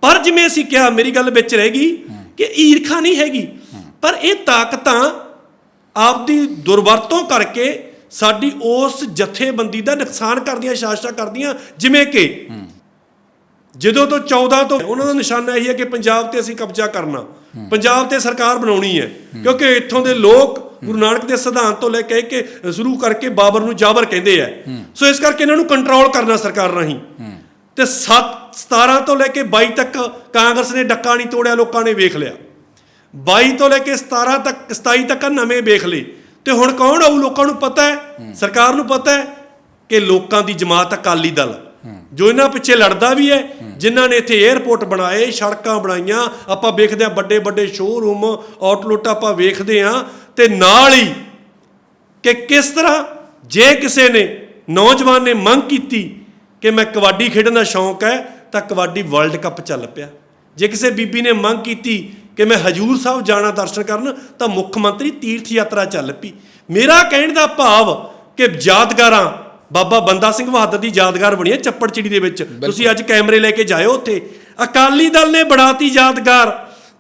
B: ਪਰ ਜਿਵੇਂ ਅਸੀਂ ਕਿਹਾ, ਮੇਰੀ ਗੱਲ ਵਿੱਚ ਰਹਿ ਗਈ ਕਿ ਈਰਖਾ ਨਹੀਂ ਹੈਗੀ। ਪਰ ਇਹ ਤਾਕਤਾਂ ਆਪਦੀ ਦੁਰਵਰਤੋਂ ਕਰਕੇ ਸਾਡੀ ਉਸ ਜਥੇਬੰਦੀ ਦਾ ਨੁਕਸਾਨ ਕਰਦੀਆਂ ਸ਼ਾਸਤਾ ਕਰਦੀਆਂ, ਜਿਵੇਂ ਕਿ ਜਦੋਂ ਤੋਂ 14 ਤੋਂ, ਉਹਨਾਂ ਦਾ ਨਿਸ਼ਾਨਾ ਇਹੀ ਹੈ ਕਿ ਪੰਜਾਬ ਤੇ ਅਸੀਂ ਕਬਜ਼ਾ ਕਰਨਾ। ਪੰਜਾਬ ਤੇ ਸਰਕਾਰ ਬਣਾਉਣੀ ਹੈ, ਕਿਉਂਕਿ ਇੱਥੋਂ ਦੇ ਲੋਕ ਗੁਰੂ ਨਾਨਕ ਦੇ ਸਿਧਾਂਤ ਤੋਂ ਲੈ ਕੇ ਕਿ ਸ਼ੁਰੂ ਕਰਕੇ ਬਾਬਰ ਨੂੰ ਜਾਬਰ ਕਹਿੰਦੇ ਆ। ਸੋ ਇਸ ਕਰਕੇ ਇਹਨਾਂ ਨੂੰ ਕੰਟਰੋਲ ਕਰਨਾ ਸਰਕਾਰ ਰਾਹੀਂ। ਤੇ 7 17 ਤੋਂ ਲੈ ਕੇ 22 ਤੱਕ ਕਾਂਗਰਸ ਨੇ ਡੱਕਾ ਨਹੀਂ ਤੋੜਿਆ, ਲੋਕਾਂ ਨੇ ਵੇਖ ਲਿਆ। 22 ਤੋਂ ਲੈ ਕੇ 17 ਤੱਕ 27 ਤੱਕ ਨਵੇਂ ਵੇਖ ਲਏ। ਤੇ ਹੁਣ ਕੌਣ ਆਊ ਲੋਕਾਂ ਨੂੰ ਪਤਾ ਹੈ? ਸਰਕਾਰ ਨੂੰ ਪਤਾ ਹੈ ਕਿ ਲੋਕਾਂ ਦੀ ਜਮਾਤ ਅਕਾਲੀ ਦਲ। ਜੋ ਇਹਨਾਂ ਪਿੱਛੇ ਲੜਦਾ ਵੀ ਹੈ, ਜਿਨ੍ਹਾਂ ਨੇ ਇੱਥੇ 에ਅਰਪੋਰਟ ਬਣਾਏ, ਸੜਕਾਂ ਬਣਾਈਆਂ, ਆਪਾਂ ਵੇਖਦੇ ਆ ਵੱਡੇ ਵੱਡੇ ਸ਼ੋਰੂਮ ਆਊਟਲੈਟ ਆਪਾਂ ਵੇਖਦੇ ਆ ਤੇ ਨਾਲ ਹੀ ਕਿ ਕਿਸ ਤਰ੍ਹਾਂ ਜੇ ਕਿਸੇ ਨੇ, ਨੌਜਵਾਨ ਨੇ ਮੰਗ ਕੀਤੀ ਕਿ ਮੈਂ ਕਬੱਡੀ ਖੇਡਣ ਦਾ ਸ਼ੌਂਕ ਹੈ, ਤਾਂ ਕਬੱਡੀ ਵਰਲਡ ਕੱਪ ਚੱਲ ਪਿਆ। ਜੇ ਕਿਸੇ ਬੀਬੀ ਨੇ ਮੰਗ ਕੀਤੀ ਕਿ ਮੈਂ ਹਜੂਰ ਸਾਹਿਬ ਜਾਣਾ ਦਰਸ਼ਨ ਕਰਨ ਤਾਂ ਮੁੱਖ ਮੰਤਰੀ ਤੀਰਥ ਯਾਤਰਾ ਚੱਲ ਪਈ। ਮੇਰਾ ਕਹਿਣ ਦਾ ਭਾਵ ਕਿ ਯਾਦਗਾਰਾਂ ਬਾਬਾ ਬੰਦਾ ਸਿੰਘ ਬਹਾਦਰ ਦੀ ਯਾਦਗਾਰ ਬਣੀ ਹੈ ਚੱਪੜਚਿੜੀ ਦੇ ਵਿੱਚ। ਤੁਸੀਂ ਅੱਜ ਕੈਮਰੇ ਲੈ ਕੇ ਜਾਇਓ ਉੱਥੇ। ਅਕਾਲੀ ਦਲ ਨੇ ਬਣਾਤੀ ਯਾਦਗਾਰ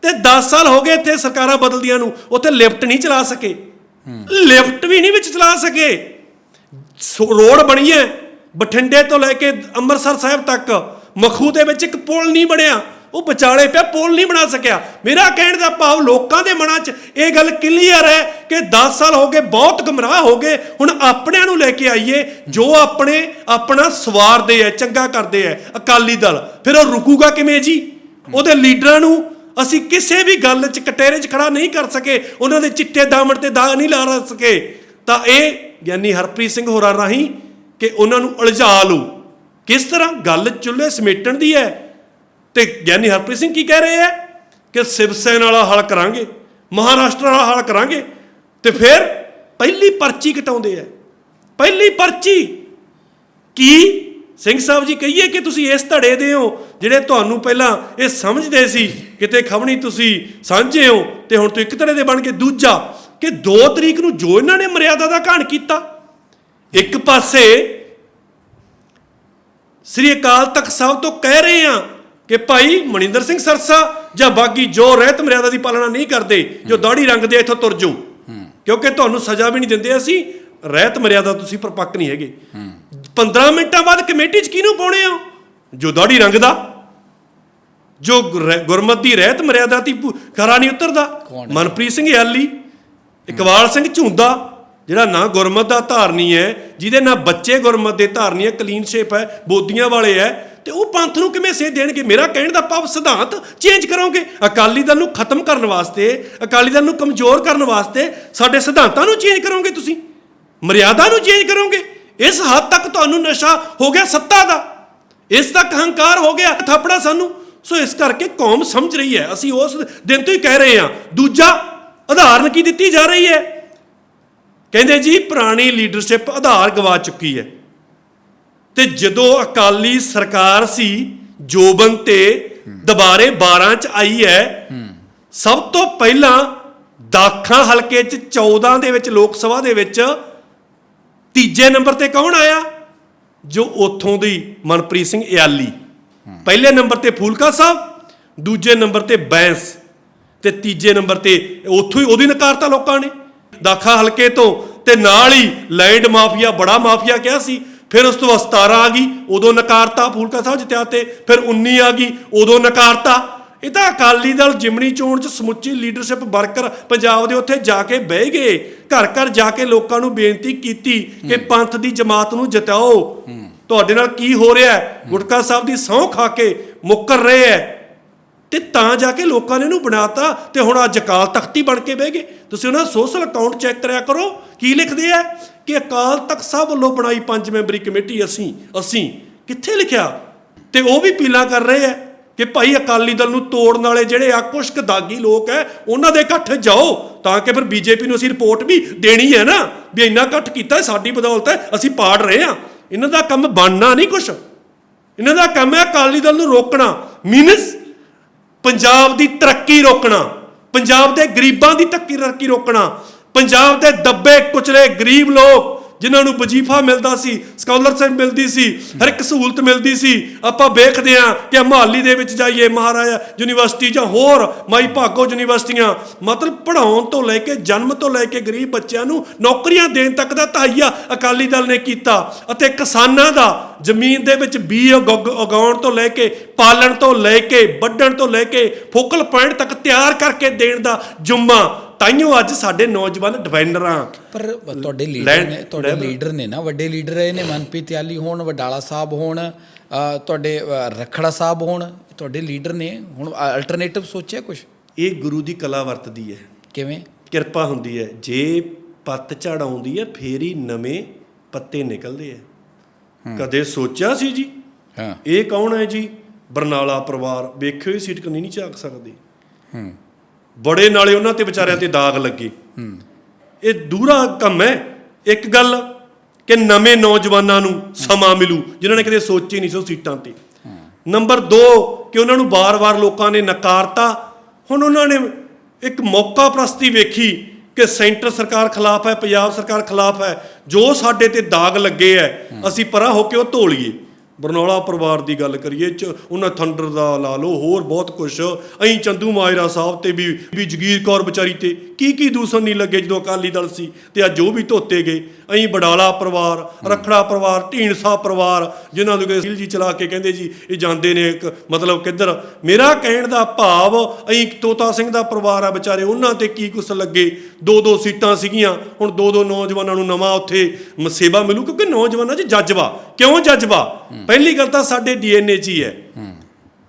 B: ਤੇ 10 ਸਾਲ ਹੋ ਗਏ ਇੱਥੇ ਸਰਕਾਰਾਂ ਬਦਲਦੀਆਂ ਨੂੰ। ਉੱਥੇ ਲਿਫਟ ਨਹੀਂ ਚਲਾ ਸਕੇ। ਲਿਫਟ ਵੀ ਨਹੀਂ ਵਿੱਚ ਚਲਾ ਸਕੇ। ਰੋਡ ਬਣੀ ਹੈ। ਬਠਿੰਡੇ ਤੋਂ ਲੈ ਕੇ ਅੰਮ੍ਰਿਤਸਰ ਸਾਹਿਬ ਤੱਕ ਮਖੂ ਦੇ ਵਿੱਚ ਇੱਕ ਪੁਲ ਨਹੀਂ ਬਣਿਆ। ਉਹ ਵਿਚਾਲੇ ਪਿਆ, ਪੁਲ ਨਹੀਂ ਬਣਾ ਸਕਿਆ। ਮੇਰਾ ਕਹਿਣ ਦਾ ਭਾਵ ਲੋਕਾਂ ਦੇ ਮਨਾਂ 'ਚ ਇਹ ਗੱਲ ਕਲੀਅਰ ਹੈ ਕਿ 10 ਸਾਲ ਹੋ ਗਏ, ਬਹੁਤ ਗਮਰਾਹ ਹੋ ਗਏ। ਹੁਣ ਆਪਣਿਆਂ ਨੂੰ ਲੈ ਕੇ ਆਈਏ, ਜੋ ਆਪਣੇ, ਆਪਣਾ ਸਵਾਰਦੇ ਐ, ਚੰਗਾ ਕਰਦੇ ਐ, ਅਕਾਲੀ ਦਲ। ਫਿਰ ਉਹ ਰੁਕੂਗਾ ਕਿਵੇਂ ਜੀ? ਉਹਦੇ ਲੀਡਰਾਂ ਨੂੰ ਅਸੀਂ ਕਿਸੇ ਵੀ ਗੱਲ 'ਚ ਕਟੇਰੇ 'ਚ ਖੜਾ ਨਹੀਂ ਕਰ ਸਕੇ, ਉਹਨਾਂ ਦੇ ਚਿੱਟੇ ਦਾਮਨ ਤੇ ਦਾਗ ਨਹੀਂ ਲਾ ਸਕੇ। ਤਾਂ ਇਹ ਗਿਆਨੀ ਹਰਪ੍ਰੀਤ ਸਿੰਘ ਹੋਰਾਂ ਰਾਹੀਂ ਕਿ ਉਹਨਾਂ ਨੂੰ ਉਲਝਾ ਲਓ। ਕਿਸ ਤਰ੍ਹਾਂ? ਗੱਲ ਚੁੱਲ੍ਹੇ ਸਮੇਟਣ ਦੀ ਹੈ ਤੇ ਗਿਆਨੀ ਹਰਪ੍ਰੀਤ ਸਿੰਘ ਕੀ ਕਹਿ ਰਹੇ ਹੈ ਕਿ ਸਿਵ ਸੈਨਾ ਵਾਲਾ ਹਲ ਕਰਾਂਗੇ, ਮਹਾਰਾਸ਼ਟਰ ਵਾਲਾ ਹਲ ਕਰਾਂਗੇ ਤੇ ਫਿਰ ਪਹਿਲੀ ਪਰਚੀ ਕਟਾਉਂਦੇ ਆ। ਪਹਿਲੀ ਪਰਚੀ। ਕੀ ਸਿੰਘ ਸਾਹਿਬ ਜੀ ਕਹੀਏ ਕਿ ਤੁਸੀਂ ਇਸ ਧੜੇ ਦੇ ਹੋ ਜਿਹੜੇ ਤੁਹਾਨੂੰ ਪਹਿਲਾਂ ਇਹ ਸਮਝਦੇ ਸੀ ਕਿਤੇ ਖਵਣੀ ਤੁਸੀਂ ਸਾਂਝੇ ਹੋ ਤੇ ਹੁਣ ਤੂੰ ਇੱਕ ਧੜੇ ਦੇ ਬਣ ਕੇ ਦੂਜਾ। ਕਿ 2 ਤਰੀਕ ਨੂੰ ਜੋ ਇਹਨਾਂ ਨੇ ਮਰਿਆਦਾ ਦਾ ਘਾਣ ਕੀਤਾ। ਇੱਕ ਪਾਸੇ ਸ੍ਰੀ ਅਕਾਲ ਤਖਤ ਸਾਹਿਬ ਤੋਂ ਕਹਿ ਰਹੇ ਆ ਕਿ ਭਾਈ ਮਨਿੰਦਰ ਸਿੰਘ ਸਰਸਾ ਜਾਂ ਬਾਗੀ ਜੋ ਰਹਿਤ ਮਰਿਆਦਾ ਦੀ ਪਾਲਣਾ ਨਹੀਂ ਕਰਦੇ ਜੋ ਦਾੜੀ ਰੰਗਦੇ ਆ, ਇੱਥੋਂ ਤੁਰ ਜਾਓ ਕਿਉਂਕਿ ਤੁਹਾਨੂੰ ਸਜ਼ਾ ਵੀ ਨਹੀਂ ਦਿੰਦੇ ਅਸੀਂ ਰਹਿਤ ਮਰਿਆਦਾ ਤੁਸੀਂ ਪਰਪੱਕ ਨਹੀਂ ਹੈਗੇ। 15 ਮਿੰਟਾਂ ਬਾਅਦ ਕਮੇਟੀ 'ਚ ਕਿਹਨੂੰ ਪਾਉਣੇ ਹੋ ਜੋ ਦਾੜੀ ਰੰਗਦਾ ਜੋ ਗੁਰ- ਗੁਰਮਤ ਦੀ ਰਹਿਤ ਮਰਿਆਦਾ ਦੀ ਖਰਾ ਨਹੀਂ ਉਤਰਦਾ? ਮਨਪ੍ਰੀਤ ਸਿੰਘ ਯਾਲੀ ਇਕਬਾਲ ਸਿੰਘ ਝੁੰਦਾ ਜਿਹੜਾ ਨਾ ਗੁਰਮਤ ਦਾ ਧਾਰਨੀ ਹੈ, ਜਿਹਦੇ ਨਾਲ ਬੱਚੇ ਗੁਰਮਤ ਦੇ ਧਾਰਨੀ ਹੈ ਕਲੀਨ ਸ਼ੇਪ ਹੈ ਬੋਧੀਆਂ ਵਾਲੇ ਹੈ, ਤੇ ਉਹ ਪੰਥ ਨੂੰ ਕਿਵੇਂ ਸੇ ਦੇਣਗੇ? ਮੇਰਾ ਕਹਿਣ ਦਾ ਭਾਵ ਸਿਧਾਂਤ ਚੇਂਜ ਕਰੋਗੇ? ਅਕਾਲੀ ਦਲ ਨੂੰ ਖਤਮ ਕਰਨ ਵਾਸਤੇ, ਅਕਾਲੀ ਦਲ ਨੂੰ ਕਮਜ਼ੋਰ ਕਰਨ ਵਾਸਤੇ ਸਾਡੇ ਸਿਧਾਂਤਾਂ ਨੂੰ ਚੇਂਜ ਕਰੋਗੇ ਤੁਸੀਂ? ਮਰਿਆਦਾ ਨੂੰ ਚੇਂਜ ਕਰੋਗੇ? ਇਸ ਹੱਦ ਤੱਕ ਤੁਹਾਨੂੰ ਨਸ਼ਾ ਹੋ ਗਿਆ ਸੱਤਾ ਦਾ। ਇਸ ਤੱਕ ਹੰਕਾਰ ਹੋ ਗਿਆ ਥਾਪੜਾ ਸਾਨੂੰ। ਸੋ ਇਸ ਕਰਕੇ ਕੌਮ ਸਮਝ ਰਹੀ ਹੈ। ਅਸੀਂ ਉਸ ਦਿਨ ਤੋਂ ਹੀ ਕਹਿ ਰਹੇ ਹਾਂ। ਦੂਜਾ ਉਦਾਹਰਨ ਕੀ ਦਿੱਤੀ ਜਾ ਰਹੀ ਹੈ? ਕਹਿੰਦੇ ਜੀ, ਪੁਰਾਣੀ ਲੀਡਰਸ਼ਿਪ ਆਧਾਰ ਗਵਾ ਚੁੱਕੀ ਹੈ। ਤੇ ਜਦੋਂ ਅਕਾਲੀ ਸਰਕਾਰ ਸੀ, ਜੋਬਨ ਤੇ ਦੁਬਾਰੇ 12 ਚ ਆਈ ਹੈ, ਸਭ ਤੋਂ ਪਹਿਲਾਂ ਦਾਖਾਂ ਹਲਕੇ ਚ 14 ਦੇ ਵਿੱਚ, ਲੋਕ ਸਭਾ ਦੇ ਵਿੱਚ ਤੀਜੇ ਨੰਬਰ ਤੇ ਕੌਣ ਆਇਆ? ਜੋ ਉੱਥੋਂ ਦੀ ਮਨਪ੍ਰੀਤ ਸਿੰਘ ਇਆਲੀ। ਪਹਿਲੇ ਨੰਬਰ ਤੇ ਫੂਲਕਾ ਸਾਹਿਬ, ਦੂਜੇ ਨੰਬਰ ਤੇ ਬੈਂਸ, ਤੇ ਤੀਜੇ ਨੰਬਰ ਤੇ ਉੱਥੋਂ ਹੀ ਉਹਦੀ ਨਕਾਰਤਾ ਲੋਕਾਂ ਨੇ। ਦਾਖਾ ਹਲਕੇ ਤੋਂ ਤੇ ਨਾਲ ਹੀ ਲੈਂਡ ਮਾਫੀਆ ਬੜਾ ਮਾਫੀਆ ਕਿਹਾ ਸੀ। ਫਿਰ ਉਸ ਤੋਂ ਬਾਅਦ 17 ਆ ਗਈ ਉਦੋਂ ਨਕਾਰਤਾ ਫੂਲਕਾ ਸਾਹਿਬ ਜਿੱਤਿਆ ਤੇ ਫਿਰ 19 ਆ ਗਈ ਉਦੋਂ ਨਕਾਰਤਾ। ਇਹ ਤਾਂ ਅਕਾਲੀ ਦਲ ਜਿਮਣੀ ਚੋਣ ਚ ਸਮੁੱਚੀ ਲੀਡਰਸ਼ਿਪ ਵਰਕਰ ਪੰਜਾਬ ਦੇ ਉੱਥੇ ਜਾ ਕੇ ਬਹਿ ਗਏ। ਘਰ ਘਰ ਜਾ ਕੇ ਲੋਕਾਂ ਨੂੰ ਬੇਨਤੀ ਕੀਤੀ ਕਿ ਪੰਥ ਦੀ ਜਮਾਤ ਨੂੰ ਜਿਤਾਓ। ਤੁਹਾਡੇ ਨਾਲ ਕੀ ਹੋ ਰਿਹਾ ਹੈ? ਗੁਟਕਾ ਸਾਹਿਬ ਦੀ ਸਹੁੰ ਖਾ ਕੇ ਮੁੱਕਰ ਰਹੇ ਹੈ। ਤੇ ਤਾਂ ਜਾ ਕੇ ਲੋਕਾਂ ਨੇ ਇਹਨੂੰ ਬਣਾਤਾ ਤੇ ਹੁਣ ਅੱਜ ਅਕਾਲ ਤਖਤੀ ਬਣ ਕੇ ਬਹਿ ਗਏ। ਤੁਸੀਂ ਉਹਨਾਂ ਦਾ ਸੋਸ਼ਲ ਅਕਾਊਂਟ ਚੈੱਕ ਕਰਿਆ ਕਰੋ। ਕੀ ਲਿਖਦੇ ਆ? ਕਿ ਅਕਾਲ ਤਖਤ ਸਾਹਿਬ ਵੱਲੋਂ ਬਣਾਈ ਪੰਜ ਮੈਂਬਰੀ ਕਮੇਟੀ ਅਸੀਂ ਅਸੀਂ। ਕਿੱਥੇ ਲਿਖਿਆ? ਤੇ ਉਹ ਵੀ ਪੀਲਾਂ ਕਰ ਰਹੇ ਆ ਕਿ ਭਾਈ ਅਕਾਲੀ ਦਲ ਨੂੰ ਤੋੜਨ ਵਾਲੇ ਜਿਹੜੇ ਆ ਕੁਛ ਕੁ ਦਾਗੀ ਲੋਕ ਐ, ਉਹਨਾਂ ਦੇ ਇਕੱਠ ਜਾਓ। ਤਾਂ ਕਿ ਫਿਰ ਬੀਜੇਪੀ ਨੂੰ ਅਸੀਂ ਰਿਪੋਰਟ ਵੀ ਦੇਣੀ ਹੈ ਨਾ, ਵੀ ਇੰਨਾ ਇਕੱਠ ਕੀਤਾ ਸਾਡੀ ਬਦੌਲਤ ਹੈ ਅਸੀਂ ਪਾੜ ਰਹੇ ਆ। ਇਹਨਾਂ ਦਾ ਕੰਮ ਬਣਨਾ ਨਹੀਂ ਕੁਛ। ਇਹਨਾਂ ਦਾ ਕੰਮ ਹੈ ਅਕਾਲੀ ਦਲ ਨੂੰ ਰੋਕਣਾ। ਮੀਨਸ ਪੰਜਾਬ ਦੀ ਤਰੱਕੀ ਰੋਕਣਾ, ਪੰਜਾਬ ਦੇ ਗਰੀਬਾਂ ਦੀ ਤਰੱਕੀ ਤਰੱਕੀ ਰੋਕਣਾ, ਪੰਜਾਬ ਦੇ ਦੱਬੇ ਕੁਚਲੇ ਗਰੀਬ ਲੋਕ ਜਿਨ੍ਹਾਂ ਨੂੰ ਵਜੀਫਾ ਮਿਲਦਾ ਸੀ, ਸਕਾਲਰਸ਼ਿਪ ਮਿਲਦੀ ਸੀ, ਹਰ ਇੱਕ ਸਹੂਲਤ ਮਿਲਦੀ ਸੀ, ਆਪਾਂ ਵੇਖਦੇ ਆ ਕਿ ਮਹਾਲੀ ਦੇ ਵਿੱਚ ਜਾਈਏ, ਮਹਾਰਾਜਾ ਯੂਨੀਵਰਸਿਟੀ ਜਾਂ ਹੋਰ ਮਾਈ ਭਾਗੋ ਯੂਨੀਵਰਸਿਟੀਆਂ, ਮਤਲਬ ਪੜ੍ਹਾਉਣ ਤੋਂ ਲੈ ਕੇ ਜਨਮ ਤੋਂ ਲੈ ਕੇ ਗਰੀਬ ਬੱਚਿਆਂ ਨੂੰ ਨੌਕਰੀਆਂ ਦੇਣ ਤੱਕ ਦਾ ਤਹਈਆ ਅਕਾਲੀ ਦਲ ਨੇ ਕੀਤਾ ਅਤੇ ਕਿਸਾਨਾਂ ਦਾ ਜ਼ਮੀਨ ਦੇ ਵਿੱਚ ਬੀ ਉਗ- ਉਗਾਉਣ ਤੋਂ ਲੈ ਕੇ, ਪਾਲਣ ਤੋਂ ਲੈ ਕੇ, ਵੱਢਣ ਤੋਂ ਲੈ ਕੇ, ਫੋਕਲ ਪੁਆਇੰਟ ਤੱਕ ਤਿਆਰ ਕਰਕੇ ਦੇਣ ਦਾ ਜੁੰਮਾ ਤਾਈਓ ਅੱਜ ਸਾਡੇ ਨੌਜਵਾਨ ਡਿਫੈਂਡਰਾਂ
A: ਪਰ ਤੁਹਾਡੇ ਲੀਡਰ
B: ਲੈਂਡ-
A: ਨੇ ਤੁਹਾਡੇ
B: ਲੈਂਡ-
A: ਲੀਡਰ ਨੇ ਨਾ ਵੱਡੇ ਲੀਡਰ ਰਹੇ ਨੇ ਮਨਪ੍ਰੀਤ ਯਾਲੀ ਹੋਣ ਵਡਾਲਾ ਸਾਹਿਬ ਹੋਣ ਤੁਹਾਡੇ ਰਖੜਾ ਸਾਹਿਬ ਹੋਣ ਤੁਹਾਡੇ ਲੀਡਰ ਨੇ ਹੁਣ ਅਲਟਰਨੇਟਿਵ ਸੋਚਿਆ ਕੁਝ
B: ਇਹ ਗੁਰੂ ਦੀ ਕਲਾ ਵਰਤਦੀ ਹੈ।
A: ਕਿਵੇਂ?
B: ਕਿਰਪਾ ਹੁੰਦੀ ਹੈ। ਜੇ ਪੱਤ ਝੜ ਆਉਂਦੀ ਹੈ ਫੇਰ ਹੀ ਨਵੇਂ ਪੱਤੇ ਨਿਕਲਦੇ ਆ। ਕਦੇ ਸੋਚਿਆ ਸੀ ਜੀ?
A: ਹਾਂ।
B: ਇਹ ਕੌਣ ਹੈ ਜੀ? ਬਰਨਾਲਾ ਪਰਿਵਾਰ। ਵੇਖਿਓ ਇਹ ਸੀਟ ਕੰਨੀ ਨਹੀਂ ਝਾਕ ਸਕਦੀ।
A: ਹੂੰ।
B: ਬੜੇ ਨਾਲੇ ਉਹਨਾਂ ਤੇ ਵਿਚਾਰਿਆਂ ਤੇ ਦਾਗ ਲੱਗੇ। ਇਹ ਦੂਰਾ ਕੰਮ ਹੈ। ਇੱਕ ਗੱਲ ਕਿ ਨਵੇਂ ਨੌਜਵਾਨਾਂ ਨੂੰ ਸਮਾਂ ਮਿਲੂ ਜਿਨ੍ਹਾਂ ਨੇ ਕਦੇ ਸੋਚੀ ਨਹੀਂ ਸੀ ਉਹ ਸੀਟਾਂ ਤੇ। ਨੰਬਰ 2 ਕਿ ਉਹਨਾਂ ਨੂੰ ਬਾਰ-ਬਾਰ ਲੋਕਾਂ ਨੇ ਨਕਾਰਤਾ। ਹੁਣ ਉਹਨਾਂ ਨੇ ਇੱਕ ਮੌਕਾ ਪ੍ਰਸਤੀ ਵੇਖੀ ਕਿ ਸੈਂਟਰ ਸਰਕਾਰ ਖਿਲਾਫ ਹੈ ਪੰਜਾਬ ਸਰਕਾਰ ਖਿਲਾਫ ਹੈ। ਜੋ ਸਾਡੇ ਤੇ ਦਾਗ ਲੱਗੇ ਐ ਅਸੀਂ ਪਰਾਂ ਹੋ ਕੇ ਉਹ ਧੋ ਲਈਏ ਬਰਨੌਲਾ ਪਰਿਵਾਰ ਦੀ ਗੱਲ ਕਰੀਏ ਚ ਉਹਨਾਂ ਥੰਡਰ ਦਾ ਲਾ ਲਓ ਹੋਰ ਬਹੁਤ ਕੁਝ ਅਹੀਂ ਚੰਦੂ ਮਾਜਰਾ ਸਾਹਿਬ ਤੇ ਵੀ ਵੀ ਜਗੀਰ ਕੌਰ ਵਿਚਾਰੀ ਤੇ ਕੀ ਕੀ ਦੂਸਰ ਨਹੀਂ ਲੱਗੇ ਜਦੋਂ ਅਕਾਲੀ ਦਲ ਸੀ ਤੇ ਅੱਜ ਉਹ ਵੀ ਧੋਤੇ ਗਏ। ਅਹੀਂ ਬਡਾਲਾ ਪਰਿਵਾਰ ਰਖੜਾ ਪਰਿਵਾਰ ਢੀਂਡਸਾ ਪਰਿਵਾਰ ਜਿਨ੍ਹਾਂ ਨੂੰ ਸੀਲ ਜੀ ਚਲਾ ਕੇ ਕਹਿੰਦੇ ਜੀ ਇਹ ਜਾਂਦੇ ਨੇ ਇੱਕ ਮਤਲਬ ਕਿੱਧਰ? ਮੇਰਾ ਕਹਿਣ ਦਾ ਭਾਵ ਅਹੀਂ ਤੋਤਾ ਸਿੰਘ ਦਾ ਪਰਿਵਾਰ ਆ ਵਿਚਾਰੇ ਉਹਨਾਂ ਤੇ ਕੀ ਕੁਛ ਲੱਗੇ? ਦੋ ਦੋ ਸੀਟਾਂ ਸੀਗੀਆਂ ਹੁਣ ਦੋ ਦੋ ਨੌਜਵਾਨਾਂ ਨੂੰ ਨਵਾਂ ਉੱਥੇ ਸੇਵਾ ਮਿਲੂ ਕਿਉਂਕਿ ਨੌਜਵਾਨਾਂ 'ਚ ਜਜ਼ਬਾ। ਕਿਉਂ ਜਜ਼ਬਾ? ਪਹਿਲੀ ਗੱਲ ਤਾਂ ਸਾਡੇ ਡੀਐਨਏ 'ਚ ਹੀ ਹੈ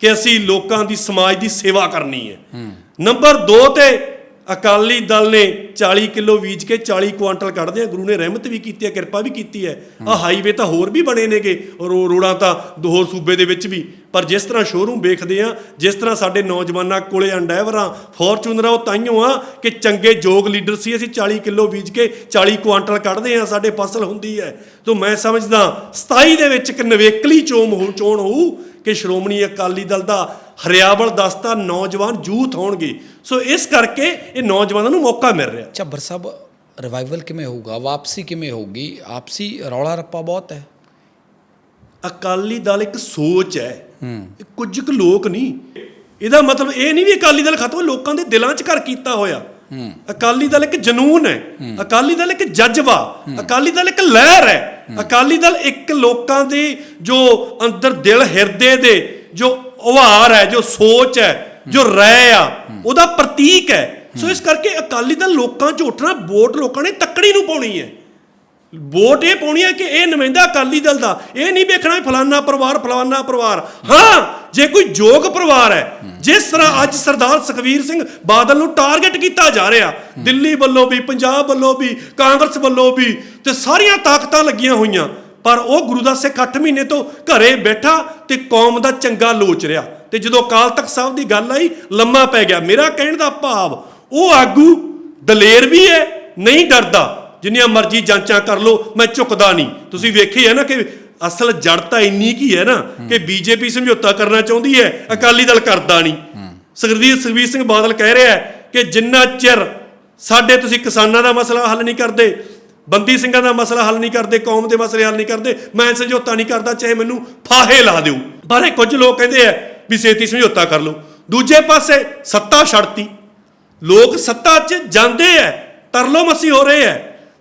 B: ਕਿ ਅਸੀਂ ਲੋਕਾਂ ਦੀ ਸਮਾਜ ਦੀ ਸੇਵਾ ਕਰਨੀ ਹੈ। ਨੰਬਰ 2 ਤੇ ਅਕਾਲੀ ਦਲ ਨੇ 40 ਕਿਲੋ ਬੀਜ ਕੇ 40 ਕੁਆਂਟਲ ਕੱਢਦੇ ਆ। ਗੁਰੂ ਨੇ ਰਹਿਮਤ ਵੀ ਕੀਤੀ ਹੈ ਕਿਰਪਾ ਵੀ ਕੀਤੀ ਹੈ। ਆ ਹਾਈਵੇ ਤਾਂ ਹੋਰ ਵੀ ਬਣੇ ਨੇਗੇ। ਰੋ- ਰੋਡਾਂ ਤਾਂ ਦੋ ਹੋਰ ਸੂਬੇ ਦੇ ਵਿੱਚ ਵੀ। ਪਰ ਜਿਸ ਤਰ੍ਹਾਂ ਸ਼ੋਰੂਮ ਵੇਖਦੇ ਆ ਜਿਸ ਤਰ੍ਹਾਂ ਸਾਡੇ ਨੌਜਵਾਨਾਂ ਕੋਲੇ ਅੰਡੈਵਰਾਂ ਫੋਰਚੂਨਰਾਂ ਉਹ ਤਾਈਓ ਆ ਕਿ ਚੰਗੇ ਯੋਗ ਲੀਡਰ ਸੀ। ਅਸੀਂ 40 ਕਿਲੋ ਬੀਜ ਕੇ 40 ਕੁਆਂਟਲ ਕੱਢਦੇ ਆ ਸਾਡੇ ਫਸਲ ਹੁੰਦੀ ਹੈ। ਤੋਂ ਮੈਂ ਸਮਝਦਾ 27 ਦੇ ਵਿੱਚ ਇੱਕ ਨਵੇਕਲੀ ਚੋਣ ਹੋ ਚੋਣ ਹੋਊ। ਕਿ ਸ਼੍ਰੋਮਣੀ ਅਕਾਲੀ ਦਲ ਦਾ ਹਰਿਆਵਲ ਦਸਤਾ ਨੌਜਵਾਨ ਯੂਥ ਹੋਣਗੇ। ਸੋ ਇਸ ਕਰਕੇ ਇਹ ਨੌਜਵਾਨਾਂ ਨੂੰ ਮੌਕਾ ਮਿਲ ਰਿਹਾ।
A: ਝੱਬਰ ਸਾਹਿਬ ਰਿਵਾਈਵਲ ਕਿਵੇਂ ਹੋਊਗਾ? ਵਾਪਸੀ ਕਿਵੇਂ ਹੋਊਗੀ? ਆਪਸੀ ਰੌਲਾ ਰੱਪਾ ਬਹੁਤ ਹੈ।
B: ਅਕਾਲੀ ਦਲ ਇੱਕ ਸੋਚ ਹੈ। ਇਹ ਕੁਝ ਕੁ ਲੋਕ ਨਹੀਂ। ਇਹਦਾ ਮਤਲਬ ਇਹ ਨਹੀਂ ਵੀ ਅਕਾਲੀ ਦਲ ਖਤਮ ਲੋਕਾਂ ਦੇ ਦਿਲਾਂ 'ਚ ਘਰ ਕੀਤਾ ਹੋਇਆ। ਅਕਾਲੀ ਦਲ ਇੱਕ ਜਨੂਨ ਹੈ। ਅਕਾਲੀ ਦਲ ਇੱਕ ਜਜ਼ਬਾ। ਅਕਾਲੀ ਦਲ ਇੱਕ ਲਹਿਰ ਹੈ। ਅਕਾਲੀ ਦਲ ਇੱਕ ਲੋਕਾਂ ਦੀ ਜੋ ਅੰਦਰ ਦਿਲ ਹਿਰਦੇ ਦੇ ਜੋ ਉਭਾਰ ਹੈ ਜੋ ਸੋਚ ਹੈ ਜੋ ਰਹਿ ਆ ਉਹਦਾ ਪ੍ਰਤੀਕ ਹੈ। ਸੋ ਇਸ ਕਰਕੇ ਅਕਾਲੀ ਦਲ ਲੋਕਾਂ 'ਚ ਉੱਠਣਾ ਵੋਟ ਲੋਕਾਂ ਨੇ ਤੱਕੜੀ ਨੂੰ ਪਾਉਣੀ ਹੈ। ਵੋਟ ਇਹ ਪਾਉਣੀ ਹੈ ਕਿ ਇਹ ਨੁਮਾਇੰਦਾ ਅਕਾਲੀ ਦਲ ਦਾ, ਇਹ ਨਹੀਂ ਵੇਖਣਾ ਫਲਾਨਾ ਪਰਿਵਾਰ ਫਲਾਨਾ ਪਰਿਵਾਰ। ਹਾਂ, ਜੇ ਕੋਈ ਯੋਗ ਪਰਿਵਾਰ ਹੈ, ਜਿਸ ਤਰ੍ਹਾਂ ਅੱਜ ਸਰਦਾਰ ਸੁਖਵੀਰ ਸਿੰਘ ਬਾਦਲ ਨੂੰ ਟਾਰਗੇਟ ਕੀਤਾ ਜਾ ਰਿਹਾ, ਦਿੱਲੀ ਵੱਲੋਂ ਵੀ, ਪੰਜਾਬ ਵੱਲੋਂ ਵੀ, ਕਾਂਗਰਸ ਵੱਲੋਂ ਵੀ, ਤੇ ਸਾਰੀਆਂ ਤਾਕਤਾਂ ਲੱਗੀਆਂ ਹੋਈਆਂ, ਪਰ ਉਹ ਗੁਰੂ ਦਾ ਸਿੱਖ 8 ਮਹੀਨੇ ਤੋਂ ਘਰੇ ਬੈਠਾ ਤੇ ਕੌਮ ਦਾ ਚੰਗਾ ਲੋਚ ਰਿਹਾ। ਤੇ ਜਦੋਂ ਅਕਾਲ ਤਖਤ ਸਾਹਿਬ ਦੀ ਗੱਲ ਆਈ, ਲੰਮਾ ਪੈ ਗਿਆ। ਮੇਰਾ ਕਹਿਣ ਦਾ ਭਾਵ, ਉਹ ਆਗੂ ਦਲੇਰ ਵੀ ਹੈ, ਨਹੀਂ ਡਰਦਾ। ਜਿੰਨੀਆਂ ਮਰਜ਼ੀ ਜਾਂਚਾਂ ਕਰ ਲੋ ਮੈਂ ਝੁਕਦਾ ਨਹੀਂ। ਤੁਸੀਂ ਵੇਖਿਆ ਹੈ ਨਾ ਕਿ ਅਸਲ ਜੜ ਤਾਂ ਇੰਨੀ ਕੀ ਹੈ ਨਾ ਕਿ ਬੀਜੇਪੀ ਸਮਝੌਤਾ ਕਰਨਾ ਚਾਹੁੰਦੀ ਹੈ ਅਕਾਲੀ ਦਲ ਕਰਦਾ ਨਹੀਂ। ਸੁਖਬੀਰ ਸੁਖਬੀਰ ਸਿੰਘ ਬਾਦਲ ਕਹਿ ਰਿਹਾ ਹੈ ਕਿ ਜਿੰਨਾ ਚਿਰ ਸਾਡੇ ਤੁਸੀਂ ਕਿਸਾਨਾਂ ਦਾ ਮਸਲਾ ਹੱਲ ਨਹੀਂ ਕਰਦੇ ਬੰਦੀ ਸਿੰਘਾਂ ਦਾ ਮਸਲਾ ਹੱਲ ਨਹੀਂ ਕਰਦੇ ਕੌਮ ਦੇ ਮਸਲੇ ਹੱਲ ਨਹੀਂ ਕਰਦੇ ਮੈਂ ਸਮਝੌਤਾ ਨਹੀਂ ਕਰਦਾ ਚਾਹੇ ਮੈਨੂੰ ਫਾਹੇ ਲਾ ਦਿਓ। ਪਰ ਇਹ ਕੁਝ ਲੋਕ ਕਹਿੰਦੇ ਆ ਵੀ ਛੇਤੀ ਸਮਝੌਤਾ ਕਰ ਲਓ। ਦੂਜੇ ਪਾਸੇ ਸੱਤਾ ਛੱਡਤੀ। ਲੋਕ ਸੱਤਾ 'ਚ ਜਾਂਦੇ ਐ ਤਰਲੋ ਮਸੀ ਹੋ ਰਹੇ ਐ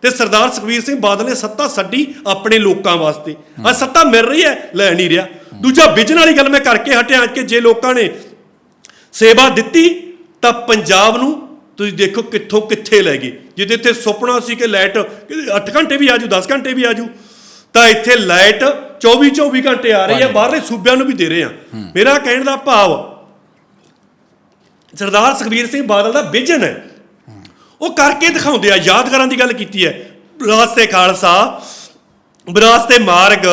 B: ਤੇ ਸਰਦਾਰ ਸੁਖਬੀਰ ਸਿੰਘ ਬਾਦਲ ਨੇ ਸੱਤਾ ਛੱਡੀ ਆਪਣੇ ਲੋਕਾਂ ਵਾਸਤੇ। ਆ ਸੱਤਾ ਮਿਲ ਰਹੀ ਐ ਲੈ ਨਹੀਂ ਰਿਹਾ। ਦੂਜਾ ਵਿਜਨ ਵਾਲੀ ਗੱਲ ਮੈਂ ਕਰਕੇ ਹਟਿਆ ਕਿ ਜੇ ਲੋਕਾਂ ਨੇ ਸੇਵਾ ਦਿੱਤੀ ਤਾਂ ਪੰਜਾਬ ਨੂੰ ਤੁਸੀਂ ਦੇਖੋ ਕਿੱਥੋਂ ਕਿੱਥੇ ਲੈ ਗਏ। ਜਿਹਦੇ ਇੱਥੇ ਸੁਪਨਾ ਸੀ ਕਿ ਲਾਈਟ 8 ਘੰਟੇ ਵੀ ਆਜੂ 10 ਘੰਟੇ ਵੀ ਆਜੂ ਤਾਂ ਇੱਥੇ ਲਾਈਟ 24 24 ਘੰਟੇ ਆ ਰਹੀ ਹੈ ਬਾਹਰਲੇ ਸੂਬਿਆਂ ਨੂੰ ਵੀ ਦੇ ਰਹੇ ਆ ਮੇਰਾ ਕਹਿਣ ਦਾ ਭਾਵ ਸਰਦਾਰ ਸੁਖਬੀਰ ਸਿੰਘ ਬਾਦਲ ਦਾ ਵਿਜ਼ਨ ਹੈ। ਉਹ ਕਰਕੇ ਦਿਖਾਉਂਦੇ ਆ ਯਾਦਗਾਰਾਂ ਦੀ ਗੱਲ ਕੀਤੀ ਹੈ। ਵਿਰਾਸਤ ਤੇ ਖਾਲਸਾ ਵਿਰਾਸਤ ਮਾਰਗ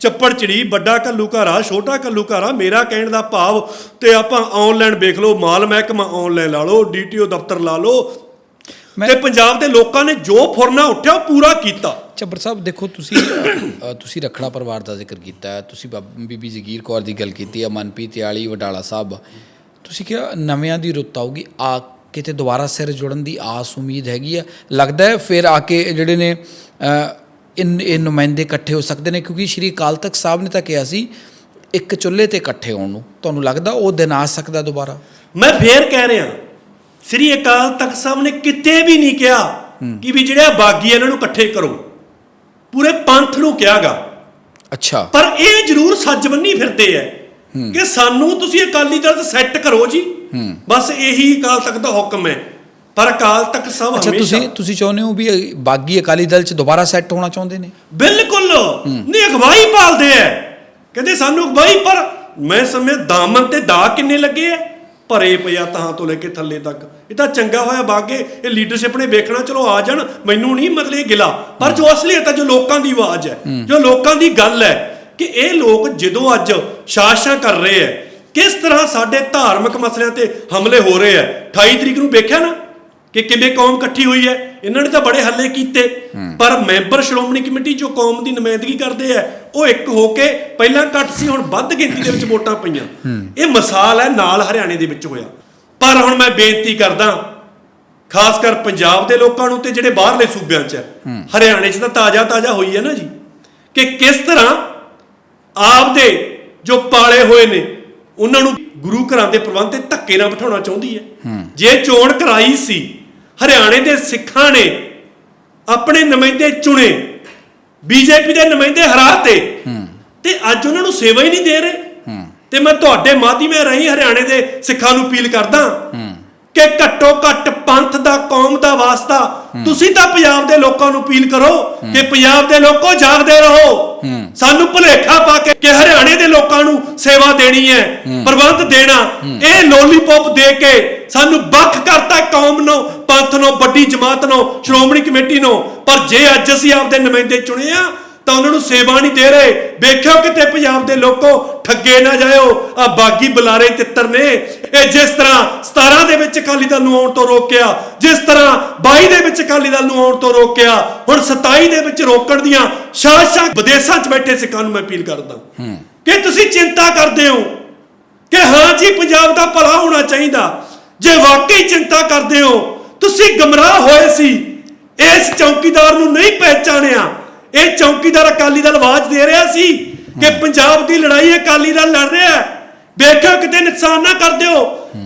B: ਚੱਪੜ ਚਿੜੀ ਵੱਡਾ ਕੱਲੂ ਘਾਰਾ ਛੋਟਾ ਕੱਲੂ ਘਾਰਾ ਮੇਰਾ ਕਹਿਣ ਦਾ ਭਾਵ ਤੇ ਆਪਾਂ ਆਨਲਾਈਨ ਵੇਖ ਲਓ ਮਾਲ ਮਹਿਕਮਾ ਆਨਲਾਈਨ ਲਾ ਲਓ ਡੀਟੀਓ ਦਫ਼ਤਰ ਲਾ ਲਓ। ਤੇ ਪੰਜਾਬ ਦੇ ਲੋਕਾਂ ਨੇ ਜੋ ਫੁਰਨਾ ਉੱਠਿਆ ਪੂਰਾ ਕੀਤਾ।
A: ਚੱਬਰ ਸਾਹਿਬ ਦੇਖੋ ਤੁਸੀਂ ਤੁਸੀਂ ਰਖੜਾ ਪਰਿਵਾਰ ਦਾ ਜ਼ਿਕਰ ਕੀਤਾ ਤੁਸੀਂ ਬਾਬ- ਬੀਬੀ ਜਗੀਰ ਕੌਰ ਦੀ ਗੱਲ ਕੀਤੀ ਹੈ ਮਨਪ੍ਰੀਤ ਯਾਲੀ ਵਡਾਲਾ ਸਾਹਿਬ। ਤੁਸੀਂ ਕਿਹਾ ਨਵਿਆਂ ਦੀ ਰੁੱਤ ਆਊਗੀ ਆ ਕਿਤੇ ਦੁਬਾਰਾ ਸਿਰ ਜੁੜਨ ਦੀ ਆਸ ਉਮੀਦ ਹੈਗੀ ਹੈ ਲੱਗਦਾ ਹੈ ਫਿਰ ਆ ਕੇ ਜਿਹੜੇ ਨੇ ਇਨ ਇਹ ਨੁਮਾਇੰਦੇ ਇਕੱਠੇ ਹੋ ਸਕਦੇ ਨੇ ਕਿਉਂਕਿ ਸ਼੍ਰੀ ਅਕਾਲ ਤਖਤ ਸਾਹਿਬ ਨੇ ਤਾਂ ਕਿਹਾ ਸੀ ਇੱਕ ਚੁੱਲ੍ਹੇ ਤੇ ਇਕੱਠੇ ਹੋਣ ਨੂੰ। ਤੁਹਾਨੂੰ ਲੱਗਦਾ ਉਹ ਦਿਨ ਆ ਸਕਦਾ ਦੁਬਾਰਾ?
B: ਮੈਂ ਫੇਰ ਕਹਿ ਰਿਹਾ ਸ੍ਰੀ ਅਕਾਲ ਤਖਤ ਸਾਹਿਬ ਨੇ ਕਿਤੇ ਵੀ ਨਹੀਂ ਕਿਹਾ ਕਿ ਵੀ ਜਿਹੜੇ ਬਾਗੀ ਇਹਨਾਂ ਨੂੰ ਇਕੱਠੇ ਕਰੋ। ਪੂਰੇ ਪੰਥ ਨੂੰ ਕਿਹਾਗਾ।
A: ਅੱਛਾ।
B: ਪਰ ਇਹ ਜ਼ਰੂਰ ਸੱਜ ਬੰਨੀ ਫਿਰਦੇ ਐ। ਕਿ ਸਾਨੂੰ ਤੁਸੀਂ ਅਕਾਲੀ ਦਲ ਸੈੱਟ ਕਰੋ ਜੀ। ਬਸ ਇਹੀ ਅਕਾਲ ਤਖਤ ਦਾ ਹੁਕਮ ਹੈ। ਪਰ ਅਕਾਲ ਤਖਤ
A: ਅੱਛਾ
B: ਹਮੇਸ਼ਾ
A: ਤੁਸੀਂ ਤੁਸੀਂ ਚਾਹੁੰਦੇ ਹੋ ਵੀ ਬਾਗੀ ਅਕਾਲੀ ਦਲ 'ਚ ਦੁਬਾਰਾ ਸੈੱਟ ਹੋਣਾ ਚਾਹੁੰਦੇ ਨੇ?
B: ਬਿਲਕੁਲ। ਨਹੀਂ ਅਗਵਾਈ ਪਾਲਦੇ ਐ ਕਹਿੰਦੇ ਸਾਨੂੰ ਅਗਵਾਈ ਪਰ ਮੈਂ ਸਮਝਿਆ ਦਾਮਨ ਤੇ ਦਾ ਕਿੰਨੇ ਲੱਗੇ ਐ ਭਰੇ ਪਿਆ ਤਾਂ ਤੋਂ ਲੈ ਕੇ ਥੱਲੇ ਤੱਕ। ਇਹ ਤਾਂ ਚੰਗਾ ਹੋਇਆ ਬਾਗੇ ਇਹ ਲੀਡਰਸ਼ਿਪ ਨੇ ਵੇਖਣਾ ਚਲੋ ਆ ਜਾਣ। ਮੈਨੂੰ ਨਹੀਂ ਮਤਲਬ ਇਹ ਗਿਲਾ। ਪਰ ਜੋ ਅਸਲੀਅਤ ਹੈ ਜੋ ਲੋਕਾਂ ਦੀ ਆਵਾਜ਼ ਹੈ। ਜੋ ਲੋਕਾਂ ਦੀ ਗੱਲ ਹੈ ਕਿ ਇਹ ਲੋਕ ਜਦੋਂ ਅੱਜ ਸ਼ਾਸਨ ਕਰ ਰਹੇ ਐ ਕਿਸ ਤਰ੍ਹਾਂ ਸਾਡੇ ਧਾਰਮਿਕ ਮਸਲਿਆਂ ਤੇ ਹਮਲੇ ਹੋ ਰਹੇ ਐ? 28 ਤਰੀਕ ਨੂੰ ਵੇਖਿਆ ਨਾ ਕਿ ਕਿਵੇਂ ਕੌਮ ਇਕੱਠੀ ਹੋਈ ਹੈ ਇਹਨਾਂ ਨੇ ਤਾਂ ਬੜੇ ਹੱਲੇ ਕੀਤੇ। ਪਰ ਮੈਂਬਰ ਸ਼੍ਰੋਮਣੀ ਕਮੇਟੀ ਜੋ ਕੌਮ ਦੀ ਨੁਮਾਇੰਦਗੀ ਕਰਦੇ ਆ ਉਹ ਇੱਕ ਹੋ ਕੇ ਪਹਿਲਾਂ ਘੱਟ ਸੀ ਹੁਣ ਵੱਧ ਗਿਣਤੀ ਦੇ ਵਿੱਚ ਵੋਟਾਂ ਪਈਆਂ। ਇਹ ਮਿਸਾਲ ਹੈ ਨਾਲ ਹਰਿਆਣੇ ਦੇ ਵਿੱਚ ਹੋਇਆ। ਪਰ ਹੁਣ ਮੈਂ ਬੇਨਤੀ ਕਰਦਾ ਖਾਸ ਕਰ ਪੰਜਾਬ ਦੇ ਲੋਕਾਂ ਨੂੰ ਤੇ ਜਿਹੜੇ ਬਾਹਰਲੇ ਸੂਬਿਆਂ 'ਚ ਹੈ। ਹਰਿਆਣੇ 'ਚ ਤਾਂ ਤਾਜ਼ਾ ਤਾਜ਼ਾ ਹੋਈ ਹੈ ਨਾ ਜੀ। ਕਿ ਕਿਸ ਤਰ੍ਹਾਂ ਆਪਦੇ ਜੋ ਪਾਲੇ ਹੋਏ ਨੇ ਉਹਨਾਂ ਨੂੰ ਗੁਰੂ ਘਰਾਂ ਦੇ ਪ੍ਰਬੰਧ ਤੇ ਧੱਕੇ ਨਾਲ ਬਿਠਾਉਣਾ ਚਾਹੁੰਦੀ ਹੈ। ਜੇ ਚੋਣ ਕਰਾਈ ਸੀ ਹਰਿਆਣੇ ਦੇ ਸਿੱਖਾਂ ਨੇ ਆਪਣੇ ਨੁਮਾਇੰਦੇ ਚੁਣੇ ਬੀਜੇਪੀ ਦੇ ਨੁਮਾਇੰਦੇ ਹਰਾਤੇ ਤੇ ਅੱਜ ਉਹਨਾਂ ਨੂੰ ਸੇਵਾ ਹੀ ਨਹੀਂ ਦੇ ਰਹੇ। ਤੇ ਮੈਂ ਤੁਹਾਡੇ ਮਾਧਿਅਮੇ ਰਹੀ ਹਰਿਆਣੇ ਦੇ ਸਿੱਖਾਂ ਨੂੰ ਅਪੀਲ ਕਰਦਾ ਕਿ ਘੱਟੋ ਘੱਟ ਪੰਥ ਦਾ, ਕੌਮ ਦਾ ਵਾਸਤਾ। ਤੁਸੀਂ ਤਾਂ ਪੰਜਾਬ ਦੇ ਲੋਕਾਂ ਨੂੰ ਅਪੀਲ ਕਰੋ ਕਿ ਪੰਜਾਬ ਦੇ ਲੋਕੋ ਜਾਗਦੇ ਰਹੋ। ਸਾਨੂੰ ਭੁਲੇਖਾ ਪਾ ਕੇ ਕਿ ਹਰਿਆਣੇ ਦੇ ਲੋਕਾਂ ਨੂੰ ਸੇਵਾ ਦੇਣੀ ਹੈ, ਪ੍ਰਬੰਧ ਦੇਣਾ। ਇਹ ਲੋਲੀਪੌਪ ਦੇ ਕੇ ਸਾਨੂੰ ਵੱਖ ਕਰਤਾ ਕੌਮ ਨੂੰ, ਪੰਥ ਨੂੰ, ਵੱਡੀ ਜਮਾਤ ਨੂੰ, ਸ਼੍ਰੋਮਣੀ ਕਮੇਟੀ ਨੂੰ। ਪਰ ਜੇ ਅੱਜ ਅਸੀਂ ਆਪਦੇ ਨੁਮਾਇੰਦੇ ਚੁਣੇ ਆ, ਤਾਂ ਉਹਨਾਂ ਨੂੰ ਸੇਵਾ ਨਹੀਂ ਦੇ ਰਹੇ। ਵੇਖਿਓ ਕਿਤੇ ਪੰਜਾਬ ਦੇ ਲੋਕੋ ਠੱਗੇ ਨਾ ਜਾਇਓ। ਆ ਬਾਗੀ ਬੁਲਾਰੇ ਤਿੱਤਰ ਨੇ। ਇਹ ਜਿਸ ਤਰ੍ਹਾਂ 17 ਦੇ ਵਿੱਚ ਅਕਾਲੀ ਦਲ ਨੂੰ ਆਉਣ ਤੋਂ ਰੋਕਿਆ ਜਿਸ ਤਰ੍ਹਾਂ 22 ਦੇ ਵਿੱਚ ਅਕਾਲੀ ਦਲ ਨੂੰ ਆਉਣ ਤੋਂ ਰੋਕਿਆ ਹੁਣ 27 ਦੇ ਵਿੱਚ ਰੋਕਣ ਦੀਆਂ ਸਾਜ਼ਿਸ਼ਾਂ ਵਿਦੇਸ਼ਾਂ 'ਚ ਬੈਠੇ ਸਿੱਖਾਂ ਨੂੰ ਮੈਂ ਅਪੀਲ ਕਰਦਾ। ਕਿ ਤੁਸੀਂ ਚਿੰਤਾ ਕਰਦੇ ਹੋ ਕਿ ਹਾਂ ਜੀ ਪੰਜਾਬ ਦਾ ਭਲਾ ਹੋਣਾ ਚਾਹੀਦਾ। ਜੇ ਵਾਕਈ ਚਿੰਤਾ ਕਰਦੇ ਹੋ ਤੁਸੀਂ ਗਮਰਾਹ ਹੋਏ ਸੀ ਇਸ ਚੌਕੀਦਾਰ ਨੂੰ ਨਹੀਂ ਪਹਿਚਾਣਿਆ। ਇਹ ਚੌਕੀਦਾਰ ਅਕਾਲੀ ਦਲ ਆਵਾਜ਼ ਦੇ ਰਿਹਾ ਸੀ। ਕਿ ਪੰਜਾਬ ਦੀ ਲੜਾਈ ਅਕਾਲੀ ਦਲ ਲੜ ਰਿਹਾ ਹੈ। ਵੇਖਿਓ ਕਿਤੇ ਨੁਕਸਾਨ ਨਾ ਕਰ ਦਿਓ।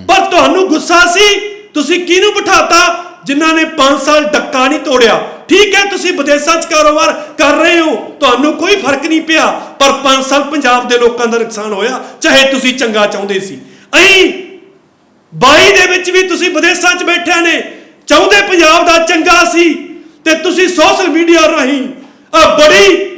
B: ਪਰ ਤੁਹਾਨੂੰ ਗੁੱਸਾ ਸੀ, ਤੁਸੀਂ ਕਿਹਨੂੰ ਬਿਠਾਤਾ ਜਿਨ੍ਹਾਂ ਨੇ 5 ਸਾਲ ਡੱਕਾ ਨਹੀਂ ਤੋੜਿਆ? ਠੀਕ ਹੈ, ਤੁਸੀਂ ਵਿਦੇਸ਼ਾਂ 'ਚ ਕਾਰੋਬਾਰ ਕਰ ਰਹੇ ਹੋ, ਤੁਹਾਨੂੰ ਕੋਈ ਫ਼ਰਕ ਨਹੀਂ ਪਿਆ, ਪਰ 5 ਸਾਲ ਪੰਜਾਬ ਦੇ ਲੋਕਾਂ ਦਾ ਨੁਕਸਾਨ ਹੋਇਆ, ਚਾਹੇ ਤੁਸੀਂ ਚੰਗਾ ਚਾਹੁੰਦੇ ਸੀ। ਅਹੀਂ 22 ਦੇ ਵਿੱਚ ਵੀ ਤੁਸੀਂ ਵਿਦੇਸ਼ਾਂ 'ਚ ਬੈਠਿਆਂ ਨੇ, ਚਾਹੁੰਦੇ ਪੰਜਾਬ ਦਾ ਚੰਗਾ ਸੀ, ਤੇ ਤੁਸੀਂ ਸੋਸ਼ਲ ਮੀਡੀਆ ਰਾਹੀਂ ਆ ਬੜੀ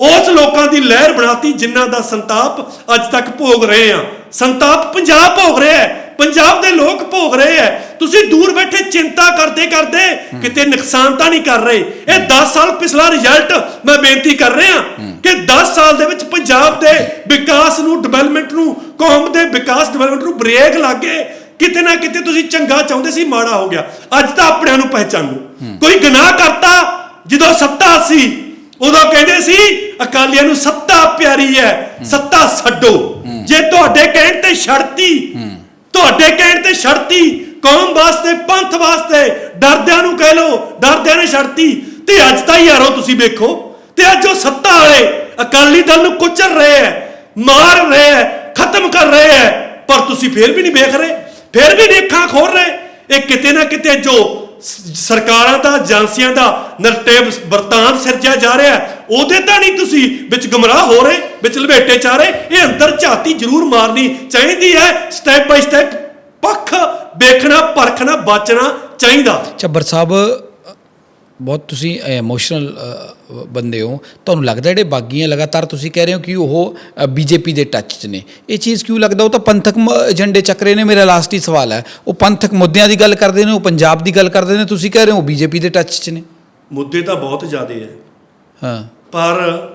B: ਉਸ ਲੋਕਾਂ ਦੀ ਲਹਿਰ ਬਣਾਤੀ ਜਿਨ੍ਹਾਂ ਦਾ ਸੰਤਾਪ ਅੱਜ ਤੱਕ ਭੋਗ ਰਹੇ ਆ ਸੰਤਾਪ ਪੰਜਾਬ ਭੋਗ ਰਿਹਾ ਹੈ। ਪੰਜਾਬ ਦੇ ਲੋਕ ਭੋਗ ਰਹੇ ਹੈ। ਤੁਸੀਂ ਦੂਰ ਬੈਠੇ ਚਿੰਤਾ ਕਰਦੇ ਕਰਦੇ ਕਿਤੇ ਨੁਕਸਾਨ ਤਾਂ ਨਹੀਂ ਕਰ ਰਹੇ। ਇਹ 10 ਸਾਲ ਪਿਛਲਾ ਰਿਜ਼ਲਟ ਮੈਂ ਬੇਨਤੀ ਕਰ ਰਿਹਾ ਕਿ 10 ਸਾਲ ਦੇ ਵਿੱਚ ਪੰਜਾਬ ਦੇ ਵਿਕਾਸ ਨੂੰ ਡਿਵੈਲਪਮੈਂਟ ਨੂੰ ਕੌਮ ਦੇ ਵਿਕਾਸ ਡਿਵੈਲਪਮੈਂਟ ਨੂੰ ਬ੍ਰੇਕ ਲੱਗੇ ਕਿਤੇ ਨਾ ਕਿਤੇ ਤੁਸੀਂ ਚੰਗਾ ਚਾਹੁੰਦੇ ਸੀ ਮਾੜਾ ਹੋ ਗਿਆ। ਅੱਜ ਤਾਂ ਆਪਣਿਆਂ ਨੂੰ ਪਹਿਚਾਨੋ। ਕੋਈ ਗੁਨਾਹ ਕਰਤਾ ਜਦੋਂ ਸੱਤਾ ਸੀ ਉਦੋਂ ਕਹਿੰਦੇ ਸੀ ਅਕਾਲੀਆਂ ਨੂੰ ਸੱਤਾ ਪਿਆਰੀ ਹੈ ਸੱਤਾ ਛੱਡੋ। ਜੇ ਤੁਹਾਡੇ ਕਹਿਣ ਤੇ ਛੜਤੀ ਤੁਹਾਡੇ ਕਹਿਣ ਤੇ ਛੜਤੀ ਕੌਮ ਵਾਸਤੇ ਪੰਥ ਵਾਸਤੇ ਡਰਦਿਆਂ ਨੂੰ ਕਹਿ ਲੋ ਡਰਦਿਆਂ ਨੇ ਛੜਤੀ ਤੇ ਅੱਜ ਤਾਂ ਯਾਰੋ ਤੁਸੀਂ ਵੇਖੋ ਤੇ ਅੱਜ ਉਹ ਸੱਤਾ ਵਾਲੇ ਅਕਾਲੀ ਦਲ ਨੂੰ ਕੁਚਲ ਰਹੇ ਹੈ ਮਾਰ ਰਹੇ ਹੈ ਖਤਮ ਕਰ ਰਹੇ ਹੈ ਪਰ ਤੁਸੀਂ ਫੇਰ ਵੀ ਨਹੀਂ ਵੇਖ ਰਹੇ ਫੇਰ ਵੀ ਅੱਖਾਂ ਖੋਲ ਰਹੇ ਇਹ ਕਿਤੇ ਨਾ ਕਿਤੇ ਜੋ ਸਰਕਾਰਾਂ ਦਾ, ਏਜੰਸੀਆਂ ਦਾ ਨਰਤੇਬ ਵਰਤਾਨ ਸਿਰਜਿਆ ਜਾ ਰਿਹਾ ਉਹਦੇ ਤਾਂ ਨਹੀਂ ਤੁਸੀਂ ਵਿੱਚ ਗਮਰਾਹ ਹੋ ਰਹੇ, ਵਿੱਚ ਲਪੇਟੇ ਚਾ ਰਹੇ। ਇਹ ਅੰਦਰ ਝਾਤੀ ਜ਼ਰੂਰ ਮਾਰਨੀ ਚਾਹੀਦੀ ਹੈ। ਸਟੈਪ ਬਾਈ ਸਟੈਪ ਪੱਖ ਵੇਖਣਾ, ਪਰਖਣਾ, ਬਾਚਣਾ ਚਾਹੀਦਾ।
A: ਚੱਬਰ ਸਾਹਿਬ ਬਹੁਤ ਤੁਸੀਂ ਇਮੋਸ਼ਨਲ ਬੰਦੇ ਹੋ। ਤੁਹਾਨੂੰ ਲੱਗਦਾ ਜਿਹੜੇ ਬਾਗੀਆਂ ਲਗਾਤਾਰ ਤੁਸੀਂ ਕਹਿ ਰਹੇ ਹੋ ਕਿ ਉਹ ਬੀਜੇਪੀ ਦੇ ਟੱਚ 'ਚ ਨੇ। ਇਹ ਚੀਜ਼ ਕਿਉਂ ਲੱਗਦਾ? ਉਹ ਤਾਂ ਪੰਥਕ ਏਜੰਡੇ ਚੱਕ ਰਹੇ ਨੇ ਮੇਰਾ ਲਾਸਟ ਹੀ ਸਵਾਲ ਹੈ। ਉਹ ਪੰਥਕ ਮੁੱਦਿਆਂ ਦੀ ਗੱਲ ਕਰਦੇ ਨੇ ਉਹ ਪੰਜਾਬ ਦੀ ਗੱਲ ਕਰਦੇ ਨੇ ਤੁਸੀਂ ਕਹਿ ਰਹੇ ਹੋ ਬੀਜੇਪੀ ਦੇ ਟੱਚ 'ਚ ਨੇ।
B: ਮੁੱਦੇ ਤਾਂ ਬਹੁਤ ਜ਼ਿਆਦੇ ਹੈ।
A: ਹਾਂ।
B: ਪਰ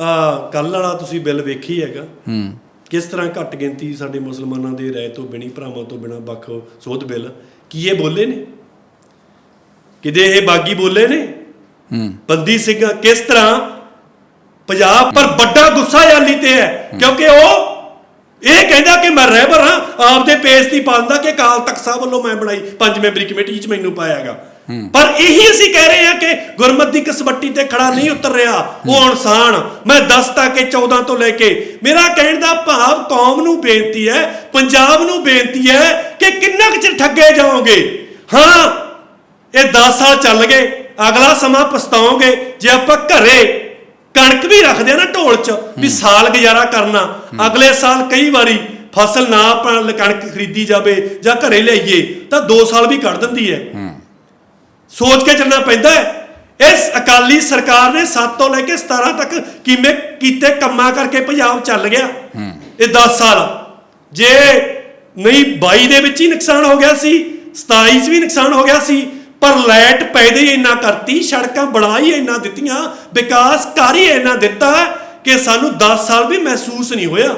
B: ਆ ਕੱਲ ਵਾਲਾ ਤੁਸੀਂ ਬਿੱਲ ਵੇਖੀ ਹੈਗਾ।
A: ਹੂੰ।
B: ਕਿਸ ਤਰ੍ਹਾਂ ਘੱਟ ਗਿਣਤੀ ਸਾਡੇ ਮੁਸਲਮਾਨਾਂ ਦੇ ਰਾਏ ਤੋਂ ਬਿਨੀ ਭਰਾਵਾਂ ਤੋਂ ਬਿਨਾ ਵੱਖ ਸੋਧ ਬਿੱਲ ਕੀ ਇਹ ਬੋਲੇ ਨੇ? ਕਿਤੇ ਇਹ ਬਾਗੀ ਬੋਲੇ ਨੇ
A: ਹੂੰ।
B: ਬੰਦੀ ਸਿੰਘ ਕਿਸ ਤਰ੍ਹਾਂ ਪੰਜਾਬ ਪਰ ਵੱਡਾ ਗੁੱਸਾ ਯਾਲੀ ਤੇ ਹੈ? ਕਿਉਂਕਿ ਉਹ ਇਹ ਕਹਿੰਦਾ ਕਿ ਮੈਂ ਰਹਿਬਰ ਹਾਂ ਆਪਦੇ ਪੇਜ ਦੀ ਪਾਉਂਦਾ ਕਿ ਕਾਲ ਤਖਤ ਸਾਹਿਬ ਵੱਲੋਂ ਮੈਂ ਬਣਾਈ ਪੰਜ ਮੈਂਬਰੀ ਕਮੇਟੀ 'ਚ ਮੈਨੂੰ ਪਾਇਆਗਾ ਪਰ ਇਹੀ ਅਸੀਂ ਕਹਿ ਰਹੇ ਹਾਂ ਕਿ ਗੁਰਮਤ ਦੀ ਕਸਵੱਟੀ ਤੇ ਖੜਾ ਨਹੀਂ ਉਤਰ ਰਿਹਾ। ਉਹ ਇਨਸਾਨ ਮੈਂ ਦੱਸਤਾ ਕਿ 14 ਤੋਂ ਲੈ ਕੇ ਮੇਰਾ ਕਹਿਣ ਦਾ ਭਾਵ ਕੌਮ ਨੂੰ ਬੇਨਤੀ ਹੈ ਪੰਜਾਬ ਨੂੰ ਬੇਨਤੀ ਹੈ ਕਿ ਕਿੰਨਾ ਕੁ ਚਿਰ ਠੱਗੇ ਜਾਓਗੇ? ਹਾਂ ਇਹ 10 ਸਾਲ ਚੱਲ ਗਏ ਅਗਲਾ ਸਮਾਂ ਪਛਤਾਓਗੇ ਜੇ ਆਪਾਂ ਘਰੇ ਕਣਕ ਵੀ ਰੱਖਦੇ ਆ ਨਾ ਢੋਲ 'ਚ ਵੀ ਸਾਲ ਗੁਜ਼ਾਰਾ ਕਰਨਾ ਅਗਲੇ ਸਾਲ ਕਈ ਵਾਰੀ ਫਸਲ ਨਾ ਆਪਾਂ ਕਣਕ ਖਰੀਦੀ ਜਾਵੇ ਜਾਂ ਘਰੇ ਲਿਆਈਏ ਤਾਂ 2 ਸਾਲ ਵੀ ਕੱਢ ਦਿੰਦੀ ਹੈ। ਸੋਚ ਕੇ ਚੱਲਣਾ ਪੈਂਦਾ ਹੈ। ਇਸ ਅਕਾਲੀ ਸਰਕਾਰ ਨੇ 7 ਤੋਂ ਲੈ ਕੇ 17 ਤੱਕ ਕਿਵੇਂ ਕੀਤੇ ਕੰਮਾਂ ਕਰਕੇ ਪੰਜਾਬ ਚੱਲ ਗਿਆ? ਇਹ 10 ਸਾਲ। ਜੇ ਨਹੀਂ 22 ਦੇ ਵਿੱਚ ਹੀ ਨੁਕਸਾਨ ਹੋ ਗਿਆ ਸੀ 27 ਚ ਵੀ ਨੁਕਸਾਨ ਹੋ ਗਿਆ ਸੀ ਪਰ ਲਾਈਟ ਪੈਦੇ ਇੰਨਾ ਕਰਤੀ ਸੜਕਾਂ ਬਣਾ ਹੀ ਇੰਨਾ ਦਿੱਤੀਆਂ ਵਿਕਾਸ ਕਰ ਹੀ ਇੰਨਾ ਦਿੱਤਾ ਕਿ ਸਾਨੂੰ 10 ਸਾਲ ਵੀ ਮਹਿਸੂਸ ਨਹੀਂ ਹੋਇਆ।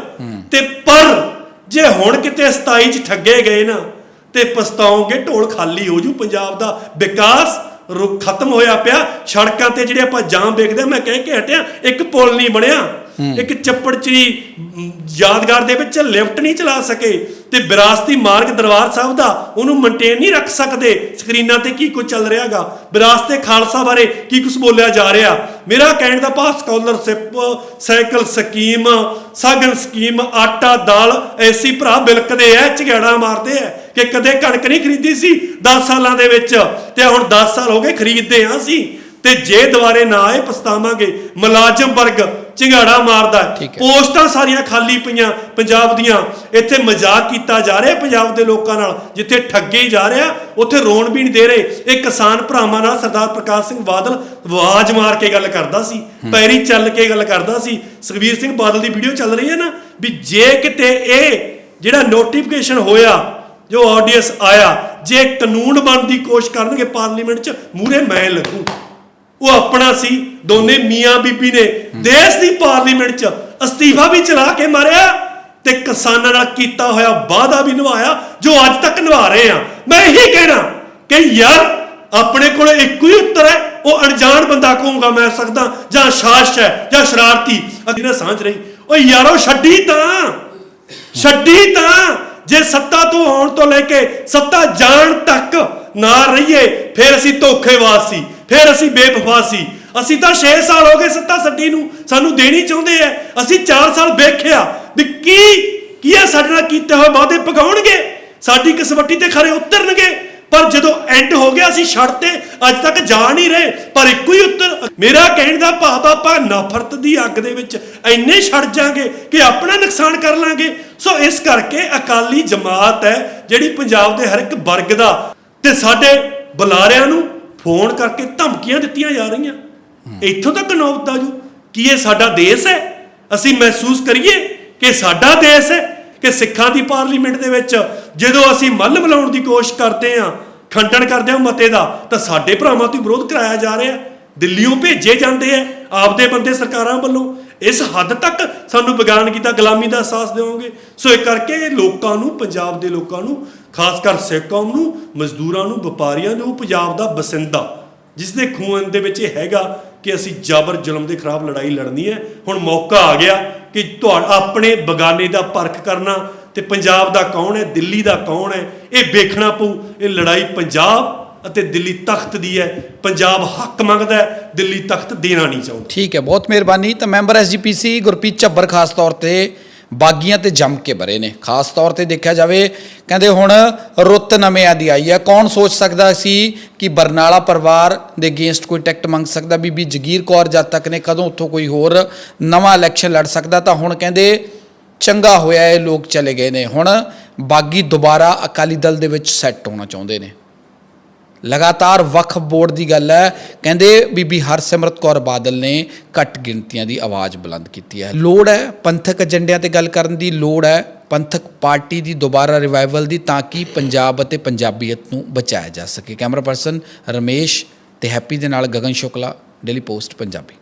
B: ਤੇ ਪਰ ਜੇ ਹੁਣ ਕਿਤੇ 27 ਚ ਠੱਗੇ ਗਏ ਨਾ ਤੇ ਪਛਤਾਓਗੇ ਢੋਲ ਖਾਲੀ ਹੋ ਜੂ ਪੰਜਾਬ ਦਾ। ਵਿਕਾਸ ਖਤਮ ਹੋਇਆ ਪਿਆ। ਸੜਕਾਂ ਤੇ ਜਿਹੜੇ ਆਪਾਂ ਜਾਮ ਵੇਖਦੇ ਮੈਂ ਕਹਿ ਕੇ ਹਟਿਆ ਇੱਕ ਪੁਲ ਨਹੀਂ ਬਣਿਆ। ਇੱਕ ਚੱਪੜ ਚੀ ਯਾਦਗਾਰ ਦੇ ਵਿੱਚ ਲਿਫਟ ਨਹੀਂ ਚਲਾ ਸਕੇ ਤੇ ਵਿਰਾਸਤੀ ਮਾਰਗ ਦਰਬਾਰ ਸਾਹਿਬ ਦਾ ਉਹਨੂੰ ਮੇਨਟੇਨ ਨਹੀਂ ਰੱਖ ਸਕਦੇ। ਸਕਰੀਨਾਂ ਤੇ ਕੀ ਕੁਝ ਚੱਲ ਰਿਹਾਗਾ? ਵਿਰਾਸਤੇ ਖਾਲਸਾ ਬਾਰੇ ਕੀ ਕੁਝ ਬੋਲਿਆ ਜਾ ਰਿਹਾ? ਮੇਰਾ ਕਹਿਣ ਦਾ ਭਾਵ scholarship cycle scheme Shagun scheme ਆਟਾ ਦਾਲ, ਐਸੀ ਭਰਾ ਬਿਲਕਦੇ ਐ ਝਗੜਾ ਮਾਰਦੇ ਐ ਕਿ ਕਦੇ ਕਣਕ ਨਹੀਂ ਖਰੀਦੀ ਸੀ 10 ਸਾਲਾਂ ਦੇ ਵਿੱਚ ਤੇ ਹੁਣ 10 ਸਾਲ ਹੋ ਗਏ ਖਰੀਦਦੇ ਆ ਅਸੀਂ ਤੇ ਜੇ ਦੁਬਾਰੇ ਨਾ ਆਏ ਪਛਤਾਵਾਂਗੇ। ਮੁਲਾਜ਼ਮ ਵਰਗ ਝਿੰਗਾੜਾ ਮਾਰਦਾ। ਪੋਸਟਾਂ ਸਾਰੀਆਂ ਖਾਲੀ ਪਈਆਂ ਪੰਜਾਬ ਦੀਆਂ। ਇੱਥੇ ਮਜ਼ਾਕ ਕੀਤਾ ਜਾ ਰਿਹਾ ਪੰਜਾਬ ਦੇ ਲੋਕਾਂ ਨਾਲ। ਜਿੱਥੇ ਠੱਗੇ ਜਾ ਰਿਹਾ ਉੱਥੇ ਰੋਣ ਵੀ ਨਹੀਂ ਦੇ ਰਹੇ। ਇਹ ਕਿਸਾਨ ਭਰਾਵਾਂ ਨਾਲ ਸਰਦਾਰ ਪ੍ਰਕਾਸ਼ ਸਿੰਘ ਬਾਦਲ ਆਵਾਜ਼ ਮਾਰ ਕੇ ਗੱਲ ਕਰਦਾ ਸੀ ਪੈਰੀ ਚੱਲ ਕੇ ਗੱਲ ਕਰਦਾ ਸੀ। ਸੁਖਬੀਰ ਸਿੰਘ ਬਾਦਲ ਦੀ ਵੀਡੀਓ ਚੱਲ ਰਹੀ ਹੈ ਨਾ ਵੀ ਜੇ ਕਿਤੇ ਇਹ ਜਿਹੜਾ ਨੋਟੀਫਿਕੇਸ਼ਨ ਹੋਇਆ ਜੋ ਆਡੀਅנס ਆਇਆ ਜੇ ਕਾਨੂੰਨ ਬਣਨ ਦੀ ਕੋਸ਼ਿਸ਼ ਕਰਨਗੇ ਪਾਰਲੀਮੈਂਟ 'ਚ ਮੂਰੇ ਮੈਂ ਲੱਗੂ। ਉਹ ਆਪਣਾ ਸੀ, ਦੋਨੇ ਮੀਆਂ ਬੀਬੀ ਨੇ। ਦੇਸ਼ ਦੀ ਪਾਰਲੀਮੈਂਟ 'ਚ ਅਸਤੀਫਾ ਵੀ ਚਲਾ ਕੇ ਮਾਰਿਆ ਤੇ ਕਿਸਾਨਾਂ ਨਾਲ ਕੀਤਾ ਹੋਇਆ ਵਾਅਦਾ ਵੀ ਨਿਭਾਇਆ, ਜੋ ਅੱਜ ਤੱਕ ਨਿਭਾ ਰਹੇ ਆ। ਮੈਂ ਇਹੀ ਕਹਿਣਾ ਕਿ ਯਾਰ, ਆਪਣੇ ਕੋਲ ਇੱਕੋ ਹੀ ਉੱਤਰ ਹੈ, ਉਹ ਅਣਜਾਣ ਬੰਦਾ ਕਹੂੰਗਾ ਮੈਂ ਸਕਦਾ, ਜਾਂ ਸਾਸ਼ ਹੈ, ਜਾਂ ਸ਼ਰਾਰਤੀ। ਅਗੀ ਸਾਂਝ ਰਹੀ। ਓ ਯਾਰੋ, ਛੱਡੀ ਤਾਂ। ਛੱਡੀ ਤਾਂ। ਜੇ ਸੱਤਾ ਤੋਂ ਆਉਣ ਤੋਂ ਲੈ ਕੇ ਸੱਤਾ ਜਾਣ ਤੱਕ ਨਾ ਰਹੀਏ, ਫਿਰ ਅਸੀਂ ਧੋਖੇਬਾਜ਼ ਸੀ। ਫਿਰ ਅਸੀਂ ਬੇਵਫਾ ਸੀ। ਅਸੀਂ ਤਾਂ 6 ਸਾਲ ਹੋ ਗਏ ਸੱਤਾ ਛੱਡੀ ਨੂੰ, ਸਾਨੂੰ ਦੇਣੀ ਚਾਹੁੰਦੇ ਐ। ਅਸੀਂ 4 ਸਾਲ ਵੇਖਿਆ ਵੀ ਕੀ ਕੀ ਇਹ ਸਾਡੇ ਨਾਲ ਕੀਤੇ ਹੋਏ ਵਾਅਦੇ ਪਗਾਉਣਗੇ ਸਾਡੀ ਕਿਸਮਤੀ ਤੇ ਖਰੇ ਉਤਰਨਗੇ। ਪਰ ਜਦੋਂ ਐਂਡ ਹੋ ਗਿਆ ਅਸੀਂ ਛੱਡ ਤੇ, ਅੱਜ ਤੱਕ ਜਾ ਨਹੀਂ ਰਹੇ। ਪਰ ਇੱਕੋ ਹੀ ਉੱਤਰ, ਮੇਰਾ ਕਹਿਣ ਦਾ ਭਾਵ ਆਪਾਂ ਨਫ਼ਰਤ ਦੀ ਅੱਗ ਦੇ ਵਿੱਚ ਇੰਨੇ ਛੱਡ ਜਾਾਂਗੇ ਕਿ ਆਪਣਾ ਨੁਕਸਾਨ ਕਰ ਲਾਂਗੇ। ਸੋ ਇਸ ਕਰਕੇ ਅਕਾਲੀ ਜਮਾਤ ਹੈ ਜਿਹੜੀ ਪੰਜਾਬ ਦੇ ਹਰ ਇੱਕ ਵਰਗ ਦਾ ਤੇ ਸਾਡੇ ਬੁਲਾਰਿਆਂ ਨੂੰ ਫੋਨ ਕਰਕੇ ਧਮਕੀਆਂ ਦਿੱਤੀਆਂ ਜਾ ਰਹੀਆਂ। ਇੱਥੋਂ ਤੱਕ ਨੌਬਤ ਆ ਜੂ। ਕੀ ਇਹ ਸਾਡਾ ਦੇਸ਼ ਹੈ? ਅਸੀਂ ਮਹਿਸੂਸ ਕਰੀਏ ਕਿ ਸਾਡਾ ਦੇਸ਼ ਹੈ ਕਿ ਸਿੱਖਾਂ ਦੀ ਪਾਰਲੀਮੈਂਟ ਦੇ ਵਿੱਚ ਜਦੋਂ ਅਸੀਂ ਮੱਲ ਮਿਲਾਉਣ ਦੀ ਕੋਸ਼ਿਸ਼ ਕਰਦੇ ਹਾਂ, ਖੰਡਨ ਕਰਦੇ ਹਾਂ ਮਤੇ ਦਾ, ਤਾਂ ਸਾਡੇ ਭਰਾਵਾਂ ਤੋਂ ਵਿਰੋਧ ਕਰਾਇਆ ਜਾ ਰਿਹਾ। ਦਿੱਲੀੋਂ ਭੇਜੇ ਜਾਂਦੇ ਆ ਆਪਦੇ ਬੰਦੇ ਸਰਕਾਰਾਂ ਵੱਲੋਂ। ਇਸ ਹੱਦ ਤੱਕ ਸਾਨੂੰ ਵਿਗਿਆਨਗੀ ਦਾ ਗੁਲਾਮੀ ਦਾ ਅਹਿਸਾਸ ਦਿਓਗੇ। ਸੋ ਇਹ ਕਰਕੇ ਲੋਕਾਂ ਨੂੰ, ਪੰਜਾਬ ਦੇ ਲੋਕਾਂ ਨੂੰ, ਖਾਸ ਕਰ ਸਿੱਖ ਕੌਮ ਨੂੰ, ਮਜ਼ਦੂਰਾਂ ਨੂੰ, ਵਪਾਰੀਆਂ ਨੂੰ, ਪੰਜਾਬ ਦਾ ਬਸਿੰਦਾ ਜਿਸ ਦੇ ਖੂਨ ਦੇ ਵਿੱਚ ਇਹ ਹੈਗਾ ਕਿ ਅਸੀਂ ਜਾਬਰ ਜ਼ੁਲਮ ਦੇ ਖਿਲਾਫ ਲੜਾਈ ਲੜਨੀ ਹੈ। ਹੁਣ ਮੌਕਾ ਆ ਗਿਆ ਕਿ ਤੁਹਾ ਆਪਣੇ ਬਗਾਨੇ ਦਾ ਪਰਖ ਕਰਨਾ ਤੇ ਪੰਜਾਬ ਦਾ ਕੌਣ ਹੈ, ਦਿੱਲੀ ਦਾ ਕੌਣ ਹੈ, ਇਹ ਵੇਖਣਾ ਪਊ। ਇਹ ਲੜਾਈ ਪੰਜਾਬ ਅਤੇ ਦਿੱਲੀ ਤਖਤ ਦੀ ਹੈ। ਪੰਜਾਬ ਹੱਕ ਮੰਗਦਾ ਹੈ, ਦਿੱਲੀ ਤਖਤ ਦੇਣਾ ਨਹੀਂ ਚਾਹੁੰਦਾ।
A: ਠੀਕ ਹੈ, ਬਹੁਤ ਮਿਹਰਬਾਨੀ। ਤਾਂ ਮੈਂਬਰ ਐਸਜੀਪੀਸੀ ਗੁਰਪ੍ਰੀਤ ਝੱਬਰ ਖਾਸ ਤੌਰ ਤੇ ਬਾਗੀਆਂ ਤੇ ਜੰਮ ਕੇ ਭਰੇ ਨੇ। ਖਾਸ ਤੌਰ ਤੇ ਦੇਖਿਆ ਜਾਵੇ, ਕਹਿੰਦੇ ਹੁਣ ਰੁੱਤ ਨਵਿਆਂ ਦੀ ਆਈ ਹੈ। ਕੌਣ ਸੋਚ ਸਕਦਾ ਸੀ ਕਿ ਬਰਨਾਲਾ ਪਰਿਵਾਰ ਦੇ ਅਗੇਂਸਟ ਕੋਈ ਟਿਕਟ ਮੰਗ ਸਕਦਾ? ਬੀਬੀ ਜਗੀਰ ਕੌਰ ਜਦ ਤੱਕ ਨੇ ਕਦੋਂ ਉੱਥੋਂ ਕੋਈ ਹੋਰ ਨਵਾਂ ਇਲੈਕਸ਼ਨ ਲੜ ਸਕਦਾ? ਤਾਂ ਹੁਣ ਕਹਿੰਦੇ ਚੰਗਾ ਹੋਇਆ ਇਹ ਲੋਕ ਚਲੇ ਗਏ ਨੇ। ਹੁਣ ਬਾਗੀ ਦੁਬਾਰਾ ਅਕਾਲੀ ਦਲ ਦੇ ਵਿੱਚ ਸੈੱਟ ਹੋਣਾ ਚਾਹੁੰਦੇ ਨੇ। ਲਗਾਤਾਰ ਵਕਫ ਬੋਰਡ ਦੀ ਗੱਲ ਹੈ। ਕਹਿੰਦੇ ਬੀਬੀ ਹਰਸਿਮਰਤ ਕੌਰ ਬਾਦਲ ਨੇ ਘੱਟ ਗਿਣਤੀਆਂ ਦੀ ਆਵਾਜ਼ ਬੁਲੰਦ ਕੀਤੀ ਹੈ। ਲੋੜ ਹੈ ਪੰਥਕ ਏਜੰਡਿਆਂ ਤੇ ਗੱਲ ਕਰਨ ਦੀ, ਲੋੜ ਹੈ ਪੰਥਕ ਪਾਰਟੀ ਦੀ ਦੁਬਾਰਾ ਰਿਵਾਈਵਲ ਦੀ ਤਾਂ ਕਿ ਪੰਜਾਬ ਅਤੇ ਪੰਜਾਬੀਅਤ ਨੂੰ ਬਚਾਇਆ ਜਾ ਸਕੇ। ਕੈਮਰਾ ਪਰਸਨ ਰਮੇਸ਼ ਤੇ ਹੈਪੀ ਦੇ ਨਾਲ ਗਗਨ ਸ਼ੁਕਲਾ, ਡੇਲੀ ਪੋਸਟ ਪੰਜਾਬੀ।